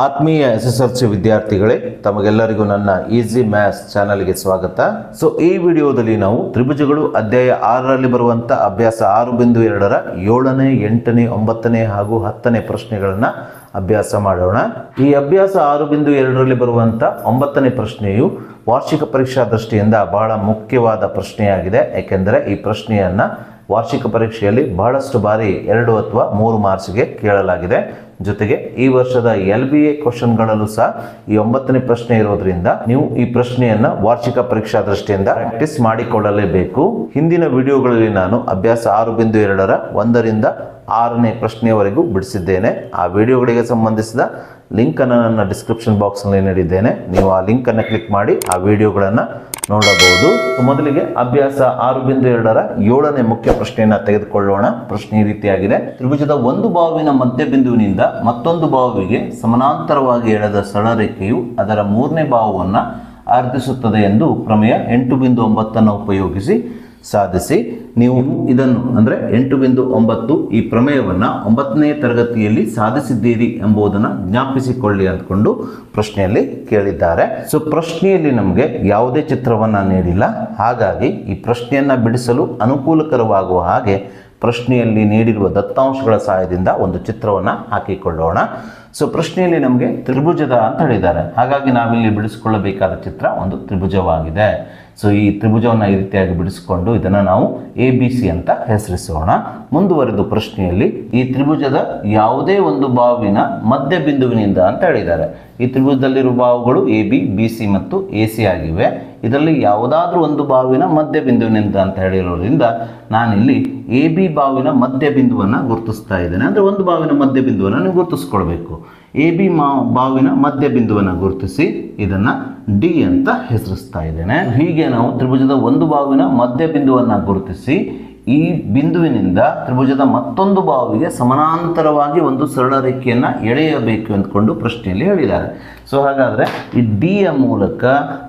ಆತ್ಮೀಯ S S L C ವಿದ್ಯಾರ್ಥಿಗಳೇ, ತಮಗೆಲ್ಲರಿಗೂ ನನ್ನ ಈಸಿ ಮ್ಯಾಥ್ಸ್ ಚಾನಲ್ಗೆ ಸ್ವಾಗತ. ಸೊ ಈ ವಿಡಿಯೋದಲ್ಲಿ ನಾವು ತ್ರಿಭುಜಗಳು ಅಧ್ಯಾಯ ಆರರಲ್ಲಿ ಬರುವಂಥ ಅಭ್ಯಾಸ ಆರು ಬಿಂದು ಎರಡರ ಏಳನೇ, ಎಂಟನೇ, ಒಂಬತ್ತನೇ ಹಾಗೂ ಹತ್ತನೇ ಪ್ರಶ್ನೆಗಳನ್ನು ಅಭ್ಯಾಸ ಮಾಡೋಣ. ಈ ಅಭ್ಯಾಸ ಆರು ಬಿಂದು ಎರಡರಲ್ಲಿ ಬರುವಂಥ ಒಂಬತ್ತನೇ ಪ್ರಶ್ನೆಯು ವಾರ್ಷಿಕ ಪರೀಕ್ಷಾ ದೃಷ್ಟಿಯಿಂದ ಬಹಳ ಮುಖ್ಯವಾದ ಪ್ರಶ್ನೆಯಾಗಿದೆ. ಏಕೆಂದರೆ ಈ ಪ್ರಶ್ನೆಯನ್ನು ವಾರ್ಷಿಕ ಪರೀಕ್ಷೆಯಲ್ಲಿ ಬಹಳಷ್ಟು ಬಾರಿ ಎರಡು ಅಥವಾ ಮೂರು ಮಾರ್ಕ್ಸ್ಗೆ ಕೇಳಲಾಗಿದೆ. ಜೊತೆಗೆ ಈ ವರ್ಷದ ಎಲ್ ಬಿ ಎ ಕ್ವಶನ್ಗಳಲ್ಲೂ ಸಹ ಈ ಒಂಬತ್ತನೇ ಪ್ರಶ್ನೆ ಇರೋದ್ರಿಂದ ನೀವು ಈ ಪ್ರಶ್ನೆಯನ್ನ ವಾರ್ಷಿಕ ಪರೀಕ್ಷಾ ದೃಷ್ಟಿಯಿಂದ ಪ್ರಾಕ್ಟೀಸ್ ಮಾಡಿಕೊಳ್ಳಲೇಬೇಕು. ಹಿಂದಿನ ವಿಡಿಯೋಗಳಲ್ಲಿ ನಾನು ಅಭ್ಯಾಸ ಆರು ಬಿಂದು ಎರಡರ ಒಂದರಿಂದ ಆರನೇ ಪ್ರಶ್ನೆಯವರೆಗೂ ಬಿಡಿಸಿದ್ದೇನೆ. ಆ ವಿಡಿಯೋಗಳಿಗೆ ಸಂಬಂಧಿಸಿದ ಲಿಂಕನ್ನು ನನ್ನ ಡಿಸ್ಕ್ರಿಪ್ಷನ್ ಬಾಕ್ಸ್ನಲ್ಲಿ ನೀಡಿದ್ದೇನೆ. ನೀವು ಆ ಲಿಂಕನ್ನು ಕ್ಲಿಕ್ ಮಾಡಿ ಆ ವಿಡಿಯೋಗಳನ್ನು ನೋಡಬಹುದು. ಮೊದಲಿಗೆ ಅಭ್ಯಾಸ ಆರು ಬಿಂದು ಎರಡರ ಏಳನೇ ಮುಖ್ಯ ಪ್ರಶ್ನೆಯನ್ನು ತೆಗೆದುಕೊಳ್ಳೋಣ. ಪ್ರಶ್ನೆ ಈ ರೀತಿಯಾಗಿದೆ. ತ್ರಿಭುಜದ ಒಂದು ಬಾವಿನ ಮಧ್ಯ ಬಿಂದುವಿನಿಂದ ಮತ್ತೊಂದು ಬಾವಿಗೆ ಸಮಾನಾಂತರವಾಗಿ ಎಳೆದ ಸರಳರೇಖೆಯು ಅದರ ಮೂರನೇ ಬಾವವನ್ನು ಅರ್ಧಿಸುತ್ತದೆ ಎಂದು ಪ್ರಮೇಯ ಎಂಟು ಬಿಂದು ಒಂಬತ್ತನ್ನು ಉಪಯೋಗಿಸಿ ಸಾಧಿಸಿ ನೀವು ಇದನ್ನು ಅಂದರೆ ಎಂಟು ಬಿಂದು ಒಂಬತ್ತು ಈ ಪ್ರಮೇಯವನ್ನು ಒಂಬತ್ತನೇ ತರಗತಿಯಲ್ಲಿ ಸಾಧಿಸಿದ್ದೀರಿ ಎಂಬುದನ್ನು ಜ್ಞಾಪಿಸಿಕೊಳ್ಳಿ ಅಂದ್ಕೊಂಡು ಪ್ರಶ್ನೆಯಲ್ಲಿ ಕೇಳಿದ್ದಾರೆ. ಸೊ ಪ್ರಶ್ನೆಯಲ್ಲಿ ನಮಗೆ ಯಾವುದೇ ಚಿತ್ರವನ್ನು ನೀಡಿಲ್ಲ. ಹಾಗಾಗಿ ಈ ಪ್ರಶ್ನೆಯನ್ನು ಬಿಡಿಸಲು ಅನುಕೂಲಕರವಾಗುವ ಹಾಗೆ ಪ್ರಶ್ನೆಯಲ್ಲಿ ನೀಡಿರುವ ದತ್ತಾಂಶಗಳ ಸಹಾಯದಿಂದ ಒಂದು ಚಿತ್ರವನ್ನು ಹಾಕಿಕೊಳ್ಳೋಣ. ಸೊ ಪ್ರಶ್ನೆಯಲ್ಲಿ ನಮಗೆ ತ್ರಿಭುಜದ ಅಂತ ಹೇಳಿದ್ದಾರೆ. ಹಾಗಾಗಿ ನಾವಿಲ್ಲಿ ಬಿಡಿಸಿಕೊಳ್ಳಬೇಕಾದ ಚಿತ್ರ ಒಂದು ತ್ರಿಭುಜವಾಗಿದೆ. ಸೊ ಈ ತ್ರಿಭುಜವನ್ನು ಈ ರೀತಿಯಾಗಿ ಬಿಡಿಸಿಕೊಂಡು ಇದನ್ನು ನಾವು ಎ ಬಿ ಸಿ ಅಂತ ಹೆಸರಿಸೋಣ. ಮುಂದುವರೆದು ಪ್ರಶ್ನೆಯಲ್ಲಿ ಈ ತ್ರಿಭುಜದ ಯಾವುದೇ ಒಂದು ಬಾವಿನ ಮಧ್ಯ ಬಿಂದುವಿನಿಂದ ಅಂತ ಹೇಳಿದ್ದಾರೆ. ಈ ತ್ರಿಭುಜದಲ್ಲಿರುವ ಬಾವುಗಳು ಎ ಬಿ ಬಿ ಸಿ ಮತ್ತು ಎ ಸಿ ಆಗಿವೆ. ಇದರಲ್ಲಿ ಯಾವುದಾದ್ರೂ ಒಂದು ಬಾವಿನ ಮಧ್ಯ ಬಿಂದುವಿನಿಂದ ಅಂತ ಹೇಳಿರೋದ್ರಿಂದ ನಾನಿಲ್ಲಿ ಎ ಬಿ ಬಾವಿನ ಮಧ್ಯ ಬಿಂದುವನ್ನು ಗುರುತಿಸ್ತಾ ಇದ್ದೇನೆ. ಅಂದರೆ ಒಂದು ಬಾವಿನ ಮಧ್ಯ ಬಿಂದುವನ್ನು ನೀವು ಗುರುತಿಸ್ಕೊಳ್ಬೇಕು. ಎ ಬಿ ಮಾ, ಬಾವಿನ ಮಧ್ಯ ಬಿಂದುವನ್ನು ಗುರುತಿಸಿ ಇದನ್ನು ಡಿ ಅಂತ ಹೆಸರಿಸ್ತಾ ಇದ್ದೇನೆ. ಹೀಗೆ ನಾವು ತ್ರಿಭುಜದ ಒಂದು ಬಾವಿನ ಮಧ್ಯ ಬಿಂದುವನ್ನು ಗುರುತಿಸಿ ಈ ಬಿಂದುವಿನಿಂದ ತ್ರಿಭುಜದ ಮತ್ತೊಂದು ಬಾವಿಗೆ ಸಮಾನಾಂತರವಾಗಿ ಒಂದು ಸರಳ ರೇಖೆಯನ್ನು ಎಳೆಯಬೇಕು ಅಂದ್ಕೊಂಡು ಪ್ರಶ್ನೆಯಲ್ಲಿ ಹೇಳಿದ್ದಾರೆ. ಸೊ ಹಾಗಾದರೆ ಈ ಡಿಯ ಮೂಲಕ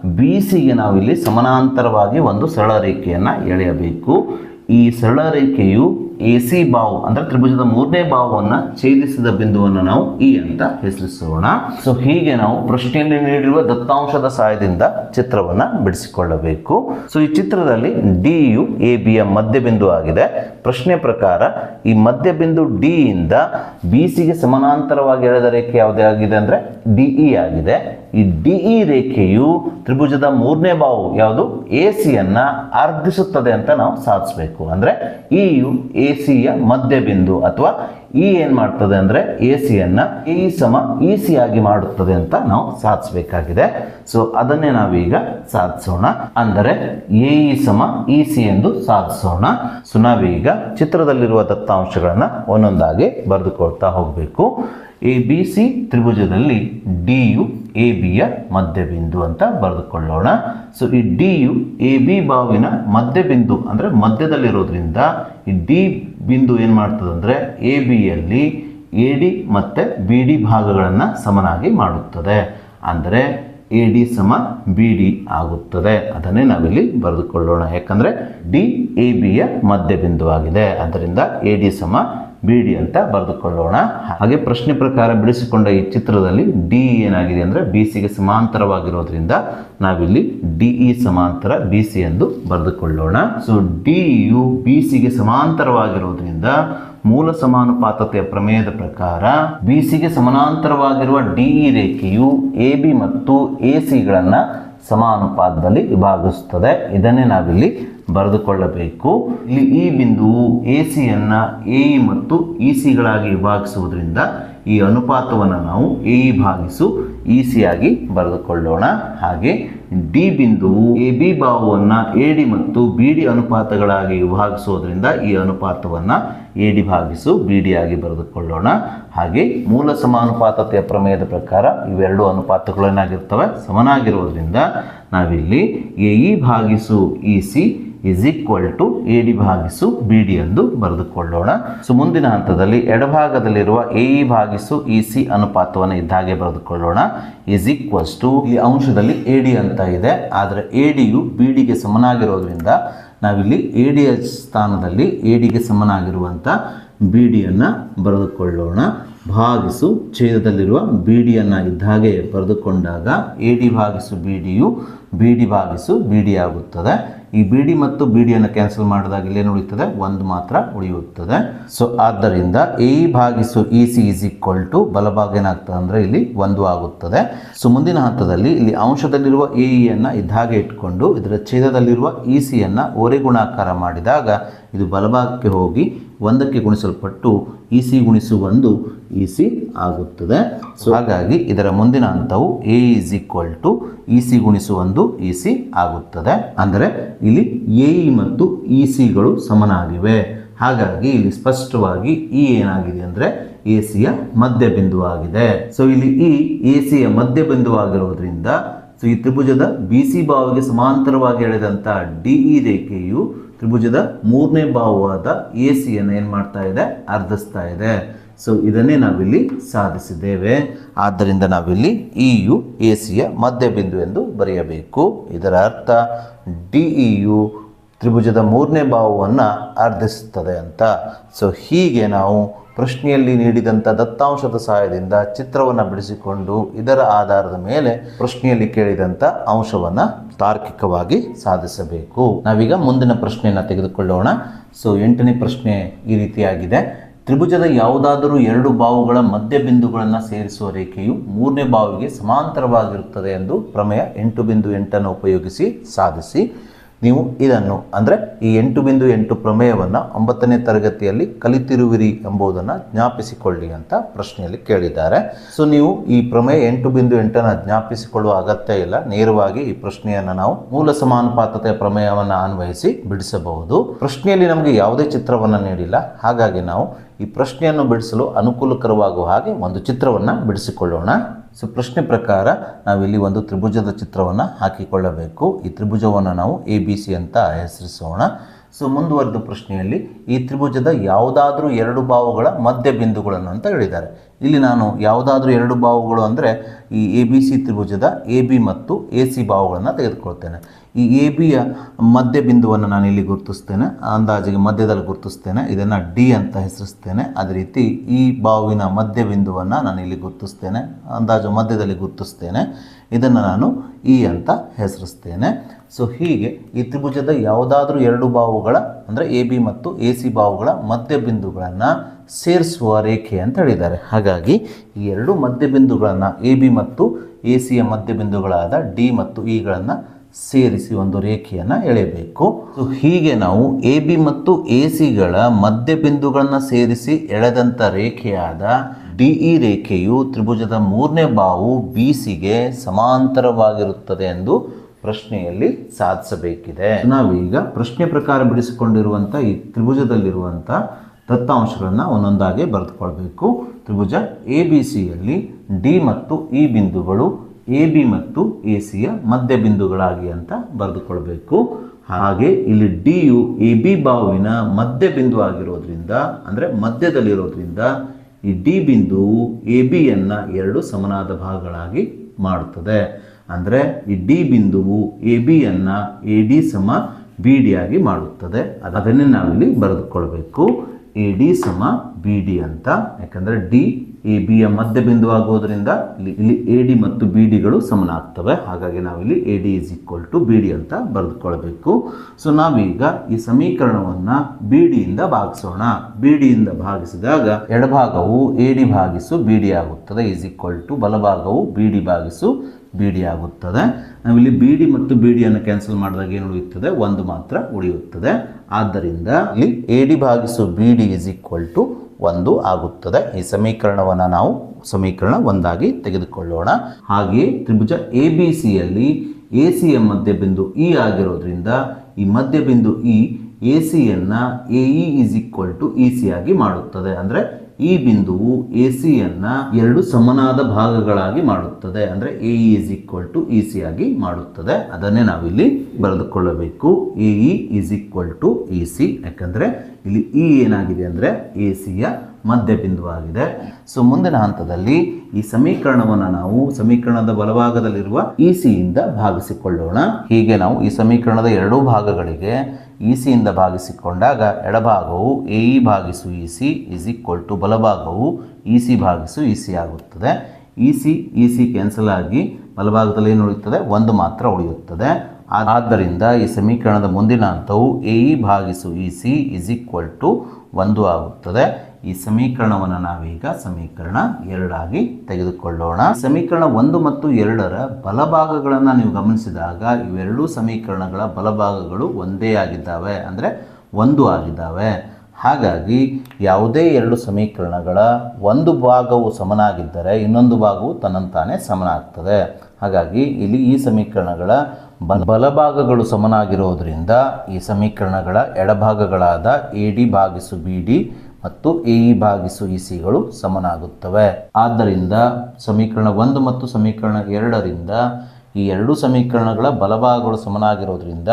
ಬಿ ಸಿಗೆ ನಾವಿಲ್ಲಿ ಸಮಾನಾಂತರವಾಗಿ ಒಂದು ಸರಳ ರೇಖೆಯನ್ನು ಎಳೆಯಬೇಕು. ಈ ಸರಳ ರೇಖೆಯು ಎ ಸಿ ಬಾವು ಅಂದರೆ ತ್ರಿಭುಜದ ಮೂರನೇ ಬಾವನ್ನು ಛೇದಿಸಿದ ಬಿಂದುವನ್ನು ನಾವು ಇ ಅಂತ ಹೆಸರಿಸೋಣ. ಸೊ ಹೀಗೆ ನಾವು ಪ್ರಶ್ನೆಯಲ್ಲಿ ನೀಡಿರುವ ದತ್ತಾಂಶದ ಸಹಾಯದಿಂದ ಚಿತ್ರವನ್ನು ಬಿಡಿಸಿಕೊಳ್ಳಬೇಕು. ಸೊ ಈ ಚಿತ್ರದಲ್ಲಿ ಡಿ ಯು ಎ ಬಿಯ ಮಧ್ಯಬಿಂದು ಆಗಿದೆ. ಪ್ರಶ್ನೆ ಪ್ರಕಾರ ಈ ಮಧ್ಯಬಿಂದು ಡಿ ಇಂದ ಬಿ ಸಿಗೆ ಸಮಾನಾಂತರವಾಗಿ ಎಳೆದ ರೇಖೆ ಯಾವುದೇ ಆಗಿದೆ ಅಂದರೆ ಡಿಇ ಇ ಆಗಿದೆ. ಈ ಡಿ ಇ ರೇಖೆಯು ತ್ರಿಭುಜದ ಮೂರನೇ ಬಾವು ಯಾವುದು? ಎ ಸಿಯನ್ನು ಅರ್ಧಿಸುತ್ತದೆ ಅಂತ ನಾವು ಸಾಧಿಸಬೇಕು. ಅಂದರೆ ಇಯು ಎ ಸಿಯ ಮಧ್ಯಬಿಂದು ಅಥವಾ ಇ ಏನು ಮಾಡ್ತದೆ ಅಂದರೆ ಎ ಸಿಯನ್ನು ಎ ಸಮ ಇ ಸಿ ಆಗಿ ಮಾಡುತ್ತದೆ ಅಂತ ನಾವು ಸಾಧಿಸಬೇಕಾಗಿದೆ. ಸೊ ಅದನ್ನೇ ನಾವೀಗ ಸಾಧಿಸೋಣ. ಅಂದರೆ ಎ ಇ ಸಮ ಇ ಸಿ ಎಂದು ಸಾಧಿಸೋಣ. ಸೊ ನಾವೀಗ ಚಿತ್ರದಲ್ಲಿರುವ ದತ್ತಾಂಶಗಳನ್ನು ಒಂದೊಂದಾಗಿ ಬರೆದುಕೊಳ್ತಾ ಹೋಗಬೇಕು. ಎ ಬಿ ಸಿ ತ್ರಿಭುಜದಲ್ಲಿ ಡಿ ಯು ಎ ಬಿಯ ಮಧ್ಯಬಿಂದು ಅಂತ ಬರೆದುಕೊಳ್ಳೋಣ. ಸೊ ಈ ಡಿ ಯು ಎ ಬಿ ಬಾವಿನ ಮಧ್ಯಬಿಂದು ಅಂದರೆ ಮಧ್ಯದಲ್ಲಿರೋದ್ರಿಂದ ಈ ಡಿ ಬಿಂದು ಏನು ಮಾಡ್ತದೆ ಅಂದರೆ ಎ ಬಿಯಲ್ಲಿ ಎ ಡಿ ಮತ್ತು ಬಿ ಡಿ ಭಾಗಗಳನ್ನು ಸಮನಾಗಿ ಮಾಡುತ್ತದೆ. ಅಂದರೆ ಎ ಡಿ ಸಮ ಬಿ ಡಿ ಆಗುತ್ತದೆ. ಅದನ್ನೇ ನಾವಿಲ್ಲಿ ಬರೆದುಕೊಳ್ಳೋಣ. ಯಾಕಂದರೆ ಡಿ ಎ ಬಿಯ ಮಧ್ಯಬಿಂದುವಾಗಿದೆ. ಆಗಿದೆ ಅದರಿಂದ ಎ ಡಿ ಸಮ ಬಿ ಡಿ ಅಂತ ಬರೆದುಕೊಳ್ಳೋಣ. ಹಾಗೆ ಪ್ರಶ್ನೆ ಪ್ರಕಾರ ಬಿಡಿಸಿಕೊಂಡ ಈ ಚಿತ್ರದಲ್ಲಿ ಡಿ ಏನಾಗಿದೆ ಅಂದರೆ ಬಿ ಸಿಗೆ ಸಮಾಂತರವಾಗಿರೋದ್ರಿಂದ ನಾವಿಲ್ಲಿ ಡಿ ಇ ಸಮಾಂತರ ಬಿ ಸಿ ಎಂದು ಬರೆದುಕೊಳ್ಳೋಣ. ಸೊ ಡಿ ಯು ಬಿ ಸಿಗೆ ಸಮಾಂತರವಾಗಿರೋದ್ರಿಂದ ಮೂಲ ಸಮಾನುಪಾತತೆಯ ಪ್ರಮೇಯದ ಪ್ರಕಾರ ಬಿ ಸಿಗೆ ಸಮಾನಾಂತರವಾಗಿರುವ ಡಿ ಇ ರೇಖೆಯು ಎ ಬಿ ಮತ್ತು ಎ ಸಿಗಳನ್ನು ಸಮಾನುಪಾತದಲ್ಲಿ ವಿಭಾಗಿಸುತ್ತದೆ. ಇದನ್ನೇ ನಾವಿಲ್ಲಿ ಬರೆದುಕೊಳ್ಳಬೇಕು. ಇಲ್ಲಿ ಈ ಬಿಂದುವು ಎ ಸಿಯನ್ನು ಎ ಮತ್ತು ಇ ಸಿಗಳಾಗಿ ವಿಭಾಗಿಸುವುದರಿಂದ ಈ ಅನುಪಾತವನ್ನು ನಾವು ಎ ಭಾಗಿಸು ಇ ಸಿಯಾಗಿ ಬರೆದುಕೊಳ್ಳೋಣ. ಹಾಗೆ ಡಿ ಬಿಂದುವು ಎ ಬಿ ಭಾವವನ್ನು ಎ ಡಿ ಮತ್ತು ಬಿ ಡಿ ಅನುಪಾತಗಳಾಗಿ ವಿಭಾಗಿಸುವುದರಿಂದ ಈ ಅನುಪಾತವನ್ನು ಎ ಡಿ ಭಾಗಿಸು ಬಿ ಡಿ ಆಗಿ ಬರೆದುಕೊಳ್ಳೋಣ. ಹಾಗೆ ಮೂಲ ಸಮಾನುಪಾತತೆಯ ಪ್ರಮೇಯದ ಪ್ರಕಾರ ಇವೆರಡು ಅನುಪಾತಗಳೇನಾಗಿರ್ತವೆ ಸಮನಾಗಿರುವುದರಿಂದ ನಾವಿಲ್ಲಿ ಎ ಇ ಭಾಗಿಸು E C is equal to A D ಭಾಗಿಸು ಬಿ ಡಿ ಎಂದು ಬರೆದುಕೊಳ್ಳೋಣ. ಸೊ ಮುಂದಿನ ಹಂತದಲ್ಲಿ ಎಡಭಾಗದಲ್ಲಿರುವ ಎ ಇ ಭಾಗಿಸು ಇ ಸಿ ಅನುಪಾತವನ್ನು ಇದ್ದಾಗೆ ಬರೆದುಕೊಳ್ಳೋಣ. ಇಸ್ ಈಕ್ವಲ್ಸ್ ಟು ಈ ಅಂಶದಲ್ಲಿ ಎ ಡಿ ಅಂತ ಇದೆ. ಆದರೆ ಎ ಡಿಯು ಬಿ ಡಿಗೆ ಸಮನಾಗಿರೋದ್ರಿಂದ ನಾವಿಲ್ಲಿ ಎ ಡಿಯ ಸ್ಥಾನದಲ್ಲಿ ಎ ಡಿಗೆ ಸಮನಾಗಿರುವಂಥ ಬಿ ಡಿಯನ್ನು ಬರೆದುಕೊಳ್ಳೋಣ. ಭಾಗಿಸು ಛೇದದಲ್ಲಿರುವ ಬಿ ಡಿಯನ್ನು ಇದ್ದ ಹಾಗೆ ಬರೆದುಕೊಂಡಾಗ ಎ ಡಿ ಭಾಗಿಸು ಬಿ ಡಿಯು ಬಿ ಡಿ ಭಾಗಿಸು ಬಿ ಡಿ ಆಗುತ್ತದೆ. ಈ ಬಿ ಡಿ ಮತ್ತು ಬಿ ಡಿಯನ್ನು ಕ್ಯಾನ್ಸಲ್ ಮಾಡಿದಾಗ ಇಲ್ಲೇನು ಉಳಿಯುತ್ತದೆ? ಒಂದು ಮಾತ್ರ ಉಳಿಯುತ್ತದೆ. ಸೊ ಆದ್ದರಿಂದ ಎ ಭಾಗಿಸು E C is equal to ಬಲಭಾಗ ಏನಾಗ್ತದೆ ಅಂದರೆ ಇಲ್ಲಿ ಒಂದು ಆಗುತ್ತದೆ. ಸೊ ಮುಂದಿನ ಹಂತದಲ್ಲಿ ಇಲ್ಲಿ ಅಂಶದಲ್ಲಿರುವ ಎ ಇಯನ್ನು ಇದ್ದಾಗೆ ಇಟ್ಕೊಂಡು ಇದರ ಛೇದದಲ್ಲಿರುವ ಇ ಸಿಯನ್ನು ಓರೆ ಗುಣಾಕಾರ ಮಾಡಿದಾಗ ಇದು ಬಲಭಾಗಕ್ಕೆ ಹೋಗಿ ಒಂದಕ್ಕೆ ಗುಣಿಸಲ್ಪಟ್ಟು ಇ ಸಿ ಗುಣಿಸು ಒಂದು ಇ ಸಿ ಆಗುತ್ತದೆ. ಸೊ ಹಾಗಾಗಿ ಇದರ ಮುಂದಿನ ಹಂತವು A is equal to E C ಗುಣಿಸು ಒಂದು ಇ ಸಿ ಆಗುತ್ತದೆ. ಅಂದರೆ ಇಲ್ಲಿ ಎ ಇ ಮತ್ತು ಇ ಸಿಗಳು ಸಮನಾಗಿವೆ. ಹಾಗಾಗಿ ಇಲ್ಲಿ ಸ್ಪಷ್ಟವಾಗಿ ಇ ಏನಾಗಿದೆ ಅಂದರೆ ಎ ಸಿಯ ಮಧ್ಯ ಬಿಂದುವಾಗಿದೆ ಸೊ ಇಲ್ಲಿ ಇ ಎ ಸಿಯ ಮಧ್ಯ ಬಿಂದುವಾಗಿರುವುದರಿಂದ ಸೊ ಈ ತ್ರಿಭುಜದ ಬಿ ಸಿ ಭಾವಗೆ ಸಮಾಂತರವಾಗಿ ಎಳೆದಂತಹ ಡಿ ಇ ರೇಖೆಯು ತ್ರಿಭುಜದ ಮೂರನೇ ಭಾವವಾದ ಎ ಸಿಯನ್ನು ಏನು ಮಾಡ್ತಾ ಇದೆ? ಅರ್ಧಿಸ್ತಾ ಇದೆ. ಸೊ ಇದನ್ನೇ ನಾವಿಲ್ಲಿ ಸಾಧಿಸಿದ್ದೇವೆ. ಆದ್ದರಿಂದ ನಾವಿಲ್ಲಿ ಇ ಯು ಎ ಸಿಯ ಮಧ್ಯಬಿಂದು ಎಂದು ಬರೆಯಬೇಕು. ಇದರ ಅರ್ಥ ಡಿ ಯು ತ್ರಿಭುಜದ ಮೂರನೇ ಭಾವವನ್ನು ಅರ್ಧಿಸುತ್ತದೆ ಅಂತ. ಸೊ ಹೀಗೆ ನಾವು ಪ್ರಶ್ನೆಯಲ್ಲಿ ನೀಡಿದಂಥ ದತ್ತಾಂಶದ ಸಹಾಯದಿಂದ ಚಿತ್ರವನ್ನು ಬಿಡಿಸಿಕೊಂಡು ಇದರ ಆಧಾರದ ಮೇಲೆ ಪ್ರಶ್ನೆಯಲ್ಲಿ ಕೇಳಿದಂಥ ಅಂಶವನ್ನು ತಾರ್ಕಿಕವಾಗಿ ಸಾಧಿಸಬೇಕು. ನಾವೀಗ ಮುಂದಿನ ಪ್ರಶ್ನೆಯನ್ನು ತೆಗೆದುಕೊಳ್ಳೋಣ. ಸೊ ಎಂಟನೇ ಪ್ರಶ್ನೆ ಈ ರೀತಿಯಾಗಿದೆ. ತ್ರಿಭುಜದ ಯಾವುದಾದರೂ ಎರಡು ಬಾವುಗಳ ಮಧ್ಯ ಬಿಂದುಗಳನ್ನು ಸೇರಿಸುವ ರೇಖೆಯು ಮೂರನೇ ಬಾವಿಗೆ ಸಮಾಂತರವಾಗಿರುತ್ತದೆ ಎಂದು ಪ್ರಮೇಯ ಎಂಟು ಬಿಂದು ಎಂಟನ್ನು ಉಪಯೋಗಿಸಿ ಸಾಧಿಸಿ. ನೀವು ಇದನ್ನು ಅಂದರೆ ಈ ಎಂಟು ಬಿಂದು ಎಂಟು ಪ್ರಮೇಯವನ್ನು ಒಂಬತ್ತನೇ ತರಗತಿಯಲ್ಲಿ ಕಲಿತಿರುವಿರಿ ಎಂಬುದನ್ನು ಜ್ಞಾಪಿಸಿಕೊಳ್ಳಿ ಅಂತ ಪ್ರಶ್ನೆಯಲ್ಲಿ ಕೇಳಿದ್ದಾರೆ. ಸೊ ನೀವು ಈ ಪ್ರಮೇಯ ಎಂಟು ಬಿಂದು ಎಂಟನ್ನು ಜ್ಞಾಪಿಸಿಕೊಳ್ಳುವ ಅಗತ್ಯ ಇಲ್ಲ. ನೇರವಾಗಿ ಈ ಪ್ರಶ್ನೆಯನ್ನು ನಾವು ಮೂಲ ಸಮಾನುಪಾತತೆಯ ಪ್ರಮೇಯವನ್ನು ಅನ್ವಯಿಸಿ ಬಿಡಿಸಬಹುದು. ಪ್ರಶ್ನೆಯಲ್ಲಿ ನಮಗೆ ಯಾವುದೇ ಚಿತ್ರವನ್ನು ನೀಡಿಲ್ಲ. ಹಾಗಾಗಿ ನಾವು ಈ ಪ್ರಶ್ನೆಯನ್ನು ಬಿಡಿಸಲು ಅನುಕೂಲಕರವಾಗುವ ಹಾಗೆ ಒಂದು ಚಿತ್ರವನ್ನು ಬಿಡಿಸಿಕೊಳ್ಳೋಣ. ಸೊ ಪ್ರಶ್ನೆ ಪ್ರಕಾರ ನಾವಿಲ್ಲಿ ಒಂದು ತ್ರಿಭುಜದ ಚಿತ್ರವನ್ನು ಹಾಕಿಕೊಳ್ಳಬೇಕು. ಈ ತ್ರಿಭುಜವನ್ನು ನಾವು ಎ ಬಿ ಸಿ ಅಂತ ಹೆಸರಿಸೋಣ. ಸೊ ಮುಂದುವರೆದ ಪ್ರಶ್ನೆಯಲ್ಲಿ ಈ ತ್ರಿಭುಜದ ಯಾವುದಾದ್ರೂ ಎರಡು ಬಾವುಗಳ ಮಧ್ಯ ಬಿಂದುಗಳನ್ನು ಅಂತ ಹೇಳಿದ್ದಾರೆ. ಇಲ್ಲಿ ನಾನು ಯಾವುದಾದ್ರೂ ಎರಡು ಬಾವುಗಳು ಅಂದರೆ ಈ ಎ ಬಿ ಸಿ ತ್ರಿಭುಜದ ಎ ಬಿ ಮತ್ತು ಎ ಸಿ ಬಾವುಗಳನ್ನು ತೆಗೆದುಕೊಳ್ತೇನೆ. ಈ ಎ ಬಿಯ ಮಧ್ಯ ಬಿಂದುವನ್ನು ನಾನು ಇಲ್ಲಿ ಗುರುತಿಸ್ತೇನೆ, ಅಂದಾಜಿಗೆ ಮಧ್ಯದಲ್ಲಿ ಗುರುತಿಸ್ತೇನೆ, ಇದನ್ನು ಡಿ ಅಂತ ಹೆಸರಿಸ್ತೇನೆ. ಅದೇ ರೀತಿ ಈ ಬಾವಿನ ಮಧ್ಯ ಬಿಂದುವನ್ನು ನಾನು ಇಲ್ಲಿ ಗುರುತಿಸ್ತೇನೆ, ಅಂದಾಜು ಮಧ್ಯದಲ್ಲಿ ಗುರುತಿಸ್ತೇನೆ. ಇದನ್ನು ನಾನು ಇ ಅಂತ ಹೆಸರಿಸ್ತೇನೆ. ಸೊ ಹೀಗೆ ಈ ತ್ರಿಭುಜದ ಯಾವುದಾದ್ರೂ ಎರಡು ಬಾವುಗಳ, ಅಂದರೆ ಎ ಬಿ ಮತ್ತು ಎ ಸಿ ಬಾವುಗಳ ಮಧ್ಯ ಬಿಂದುಗಳನ್ನು ಸೇರಿಸುವ ರೇಖೆ ಅಂತ ಹೇಳಿದ್ದಾರೆ. ಹಾಗಾಗಿ ಈ ಎರಡು ಮಧ್ಯ ಬಿಂದುಗಳನ್ನು ಎ ಬಿ ಮತ್ತು ಎ ಸಿಯ ಮಧ್ಯ ಬಿಂದುಗಳಾದ ಡಿ ಮತ್ತು ಇಗಳನ್ನು ಸೇರಿಸಿ ಒಂದು ರೇಖೆಯನ್ನು ಎಳೆಯಬೇಕು. ಸೊ ಹೀಗೆ ನಾವು ಎ ಬಿ ಮತ್ತು ಎ ಸಿಗಳ ಮಧ್ಯ ಬಿಂದುಗಳನ್ನು ಸೇರಿಸಿ ಎಳೆದಂಥ ರೇಖೆಯಾದ ಡಿ ಇ ರೇಖೆಯು ತ್ರಿಭುಜದ ಮೂರನೇ ಬಾವು ಬಿ ಸಿಗೆ ಸಮಾಂತರವಾಗಿರುತ್ತದೆ ಎಂದು ಪ್ರಶ್ನೆಯಲ್ಲಿ ಸಾಧಿಸಬೇಕಿದೆ. ನಾವೀಗ ಪ್ರಶ್ನೆ ಪ್ರಕಾರ ಬಿಡಿಸಿಕೊಂಡಿರುವಂಥ ಈ ತ್ರಿಭುಜದಲ್ಲಿರುವಂಥ ದತ್ತಾಂಶಗಳನ್ನು ಒಂದೊಂದಾಗಿ ಬರೆದುಕೊಳ್ಬೇಕು. ತ್ರಿಭುಜ ಎ ಬಿ ಸಿಯಲ್ಲಿ ಡಿ ಮತ್ತು ಇ ಬಿಂದುಗಳು ಎ ಬಿ ಮತ್ತು ಎ ಸಿಯ ಮಧ್ಯ ಬಿಂದುಗಳಾಗಿ ಅಂತ ಬರೆದುಕೊಳ್ಬೇಕು. ಹಾಗೆ ಇಲ್ಲಿ ಡಿ ಯು ಎ ಬಿ ಬಾವಿನ ಮಧ್ಯ ಬಿಂದು ಆಗಿರೋದ್ರಿಂದ, ಅಂದರೆ ಮಧ್ಯದಲ್ಲಿರೋದ್ರಿಂದ ಈ ಡಿ ಬಿಂದುವು ಎ ಬಿಯನ್ನು ಎರಡು ಸಮನಾದ ಭಾಗಗಳಾಗಿ ಮಾಡುತ್ತದೆ. ಅಂದರೆ ಈ ಡಿ ಬಿಂದುವು ಎ ಬಿಯನ್ನು ಎ ಡಿ ಸಮ ಬಿ ಡಿ ಆಗಿ ಮಾಡುತ್ತದೆ. ಅದನ್ನೇ ನಾವಿಲ್ಲಿ ಬರೆದುಕೊಳ್ಬೇಕು. ಎ ಡಿ ಸಮ ಬಿ ಡಿ ಅಂತ. ಯಾಕಂದರೆ ಡಿ ಎ ಬಿಯ ಮಧ್ಯ ಬಿಂದು ಇಲ್ಲಿ ಇಲ್ಲಿ ಎ ಡಿ ಮತ್ತು ಬಿ ಡಿಗಳು ಸಮನಾಗ್ತವೆ ಹಾಗಾಗಿ ನಾವಿಲ್ಲಿ A D is equal to B D ಅಂತ ಬರೆದುಕೊಳ್ಬೇಕು ಸೊ ನಾವೀಗ ಈ ಸಮೀಕರಣವನ್ನು ಬಿ ಡಿಯಿಂದ ಭಾಗಿಸೋಣ ಬಿ ಡಿಯಿಂದ ಭಾಗಿಸಿದಾಗ ಎಡಭಾಗವು ಎ ಡಿ ಭಾಗಿಸು ಬಿ ಡಿ ಆಗುತ್ತದೆ ಈಸ್ ಈಕ್ವಲ್ ಟು ಬಲಭಾಗವು ಬಿ ಡಿ ಭಾಗಿಸು ಬಿ ಡಿ ಆಗುತ್ತದೆ ನಾವಿಲ್ಲಿ ಬಿ ಡಿ ಮತ್ತು ಬಿ ಡಿಯನ್ನು ಕ್ಯಾನ್ಸಲ್ ಮಾಡಿದಾಗ ಏನು ಉಳಿಯುತ್ತದೆ ಒಂದು ಮಾತ್ರ ಉಳಿಯುತ್ತದೆ ಆದ್ದರಿಂದ ಇಲ್ಲಿ ಎ ಡಿ ಭಾಗಿಸು B D is equal to ಒಂದು ಆಗುತ್ತದೆ. ಈ ಸಮೀಕರಣವನ್ನು ನಾವು ಸಮೀಕರಣ ಒಂದಾಗಿ ತೆಗೆದುಕೊಳ್ಳೋಣ. ಹಾಗೆಯೇ ತ್ರಿಭುಜ ಎ ಬಿ ಸಿಯಲ್ಲಿ ಎ ಸಿಯ ಮಧ್ಯಬಿಂದು ಇ ಆಗಿರೋದ್ರಿಂದ ಈ ಮಧ್ಯಬಿಂದು E A ಸಿಯನ್ನು A E is equal to E C ಆಗಿ ಮಾಡುತ್ತದೆ. ಅಂದರೆ ಈ ಬಿಂದುವು ಎ ಸಿಯನ್ನು ಎರಡು ಸಮನಾದ ಭಾಗಗಳಾಗಿ ಮಾಡುತ್ತದೆ. ಅಂದರೆ A is equal to E C ಆಗಿ ಮಾಡುತ್ತದೆ. ಅದನ್ನೇ ನಾವಿಲ್ಲಿ ಬರೆದುಕೊಳ್ಳಬೇಕು. A E is equal to E C ಯಾಕಂದರೆ ಇಲ್ಲಿ ಇ ಏನಾಗಿದೆ ಅಂದರೆ ಎ ಸಿಯ ಮಧ್ಯ ಬಿಂದುವಾಗಿದೆ ಸೊ ಮುಂದಿನ ಹಂತದಲ್ಲಿ ಈ ಸಮೀಕರಣವನ್ನು ನಾವು ಸಮೀಕರಣದ ಬಲಭಾಗದಲ್ಲಿರುವ ಇ ಸಿಯಿಂದ ಭಾಗಿಸಿಕೊಳ್ಳೋಣ. ಹೀಗೆ ನಾವು ಈ ಸಮೀಕರಣದ ಎರಡೂ ಭಾಗಗಳಿಗೆ ಇ ಸಿಯಿಂದ ಭಾಗಿಸಿಕೊಂಡಾಗ ಎಡಭಾಗವು ಎ ಇ ಭಾಗಿಸು E C is equal to ಬಲಭಾಗವು ಇ ಸಿ ಭಾಗಿಸು ಇ ಸಿ ಆಗುತ್ತದೆ. E C E C cancel ಆಗಿ ಬಲಭಾಗದಲ್ಲಿ ಏನು ಉಳಿಯುತ್ತದೆ? ಒಂದು ಮಾತ್ರ ಉಳಿಯುತ್ತದೆ. ಆದ್ದರಿಂದ ಈ ಸಮೀಕರಣದ ಮುಂದಿನ ಹಂತವು ಎ ಇ ಭಾಗಿಸು E C is equal to ಒಂದು ಆಗುತ್ತದೆ. ಈ ಸಮೀಕರಣವನ್ನು ನಾವೀಗ ಸಮೀಕರಣ ಎರಡಾಗಿ ತೆಗೆದುಕೊಳ್ಳೋಣ. ಸಮೀಕರಣ ಒಂದು ಮತ್ತು ಎರಡರ ಬಲಭಾಗಗಳನ್ನು ನೀವು ಗಮನಿಸಿದಾಗ ಇವೆರಡೂ ಸಮೀಕರಣಗಳ ಬಲಭಾಗಗಳು ಒಂದೇ ಆಗಿದ್ದಾವೆ, ಅಂದರೆ ಒಂದು ಆಗಿದ್ದಾವೆ. ಹಾಗಾಗಿ ಯಾವುದೇ ಎರಡು ಸಮೀಕರಣಗಳ ಒಂದು ಭಾಗವು ಸಮನಾಗಿದ್ದರೆ ಇನ್ನೊಂದು ಭಾಗವು ತನ್ನಂತಾನೇ ಸಮನಾಗ್ತದೆ. ಹಾಗಾಗಿ ಇಲ್ಲಿ ಈ ಸಮೀಕರಣಗಳ ಬಲ, ಬಲಭಾಗಗಳು ಸಮನಾಗಿರೋದ್ರಿಂದ ಈ ಸಮೀಕರಣಗಳ ಎಡಭಾಗಗಳಾದ ಎ ಡಿ ಭಾಗಿಸು ಬಿ ಡಿ ಮತ್ತು ಎ ಇ ಭಾಗಿಸು ಇ ಸಿಗಳು ಸಮನಾಗುತ್ತವೆ. ಆದ್ದರಿಂದ ಸಮೀಕರಣ ಒಂದು ಮತ್ತು ಸಮೀಕರಣ ಎರಡರಿಂದ ಈ ಎರಡು ಸಮೀಕರಣಗಳ ಬಲಭಾಗಗಳು ಸಮನಾಗಿರೋದ್ರಿಂದ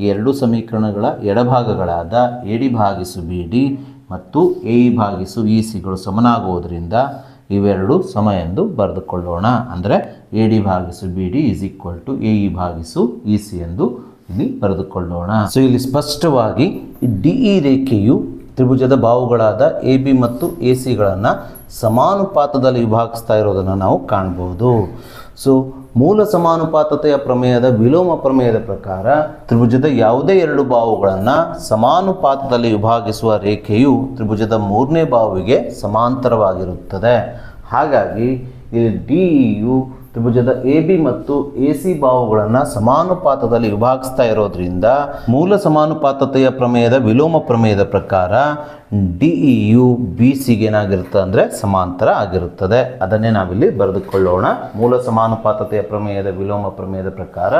ಈ ಎರಡು ಸಮೀಕರಣಗಳ ಎಡಭಾಗಗಳಾದ ಎ ಡಿ ಭಾಗಿಸು ಬಿ ಡಿ ಮತ್ತು ಎ ಇ ಭಾಗಿಸು ಇ ಸಿಗಳು ಸಮನಾಗುವುದರಿಂದ ಇವೆರಡು ಸಮ ಎಂದು ಬರೆದುಕೊಳ್ಳೋಣ. ಅಂದರೆ ಎ ಡಿ ಭಾಗಿಸು B D is equal to A E ಭಾಗಿಸು ಇ ಸಿ ಎಂದು ಇಲ್ಲಿ ಬರೆದುಕೊಳ್ಳೋಣ. ಸೊ, ಇಲ್ಲಿ ಸ್ಪಷ್ಟವಾಗಿ ಡಿ ಇ ರೇಖೆಯು ತ್ರಿಭುಜದ ಬಾವುಗಳಾದ ಎ ಬಿ ಮತ್ತು ಎ ಸಿಗಳನ್ನು ಸಮಾನುಪಾತದಲ್ಲಿ ವಿಭಾಗಿಸ್ತಾ ಇರೋದನ್ನು ನಾವು ಕಾಣ್ಬೋದು. ಸೊ ಮೂಲ ಸಮಾನುಪಾತತೆಯ ಪ್ರಮೇಯದ ವಿಲೋಮ ಪ್ರಮೇಯದ ಪ್ರಕಾರ ತ್ರಿಭುಜದ ಯಾವುದೇ ಎರಡು ಬಾವುಗಳನ್ನು ಸಮಾನುಪಾತದಲ್ಲಿ ವಿಭಾಗಿಸುವ ರೇಖೆಯು ತ್ರಿಭುಜದ ಮೂರನೇ ಬಾವಿಗೆ ಸಮಾಂತರವಾಗಿರುತ್ತದೆ. ಹಾಗಾಗಿ ಇಲ್ಲಿ ಡಿ ಇಯು ತ್ರಿಭುಜದ ಎ ಬಿ ಮತ್ತು ಎ ಸಿ ಬಾಹುಗಳನ್ನು ಸಮಾನುಪಾತದಲ್ಲಿ ವಿಭಾಗಿಸ್ತಾ ಇರೋದ್ರಿಂದ ಮೂಲ ಸಮಾನುಪಾತತೆಯ ಪ್ರಮೇಯದ ವಿಲೋಮ ಪ್ರಮೇಯದ ಪ್ರಕಾರ ಡಿ ಯು ಬಿ ಸಿಗೆ ಏನಾಗಿರುತ್ತೆ ಅಂದರೆ ಸಮಾಂತರ ಆಗಿರುತ್ತದೆ. ಅದನ್ನೇ ನಾವಿಲ್ಲಿ ಬರೆದುಕೊಳ್ಳೋಣ. ಮೂಲ ಸಮಾನುಪಾತತೆಯ ಪ್ರಮೇಯದ ವಿಲೋಮ ಪ್ರಮೇಯದ ಪ್ರಕಾರ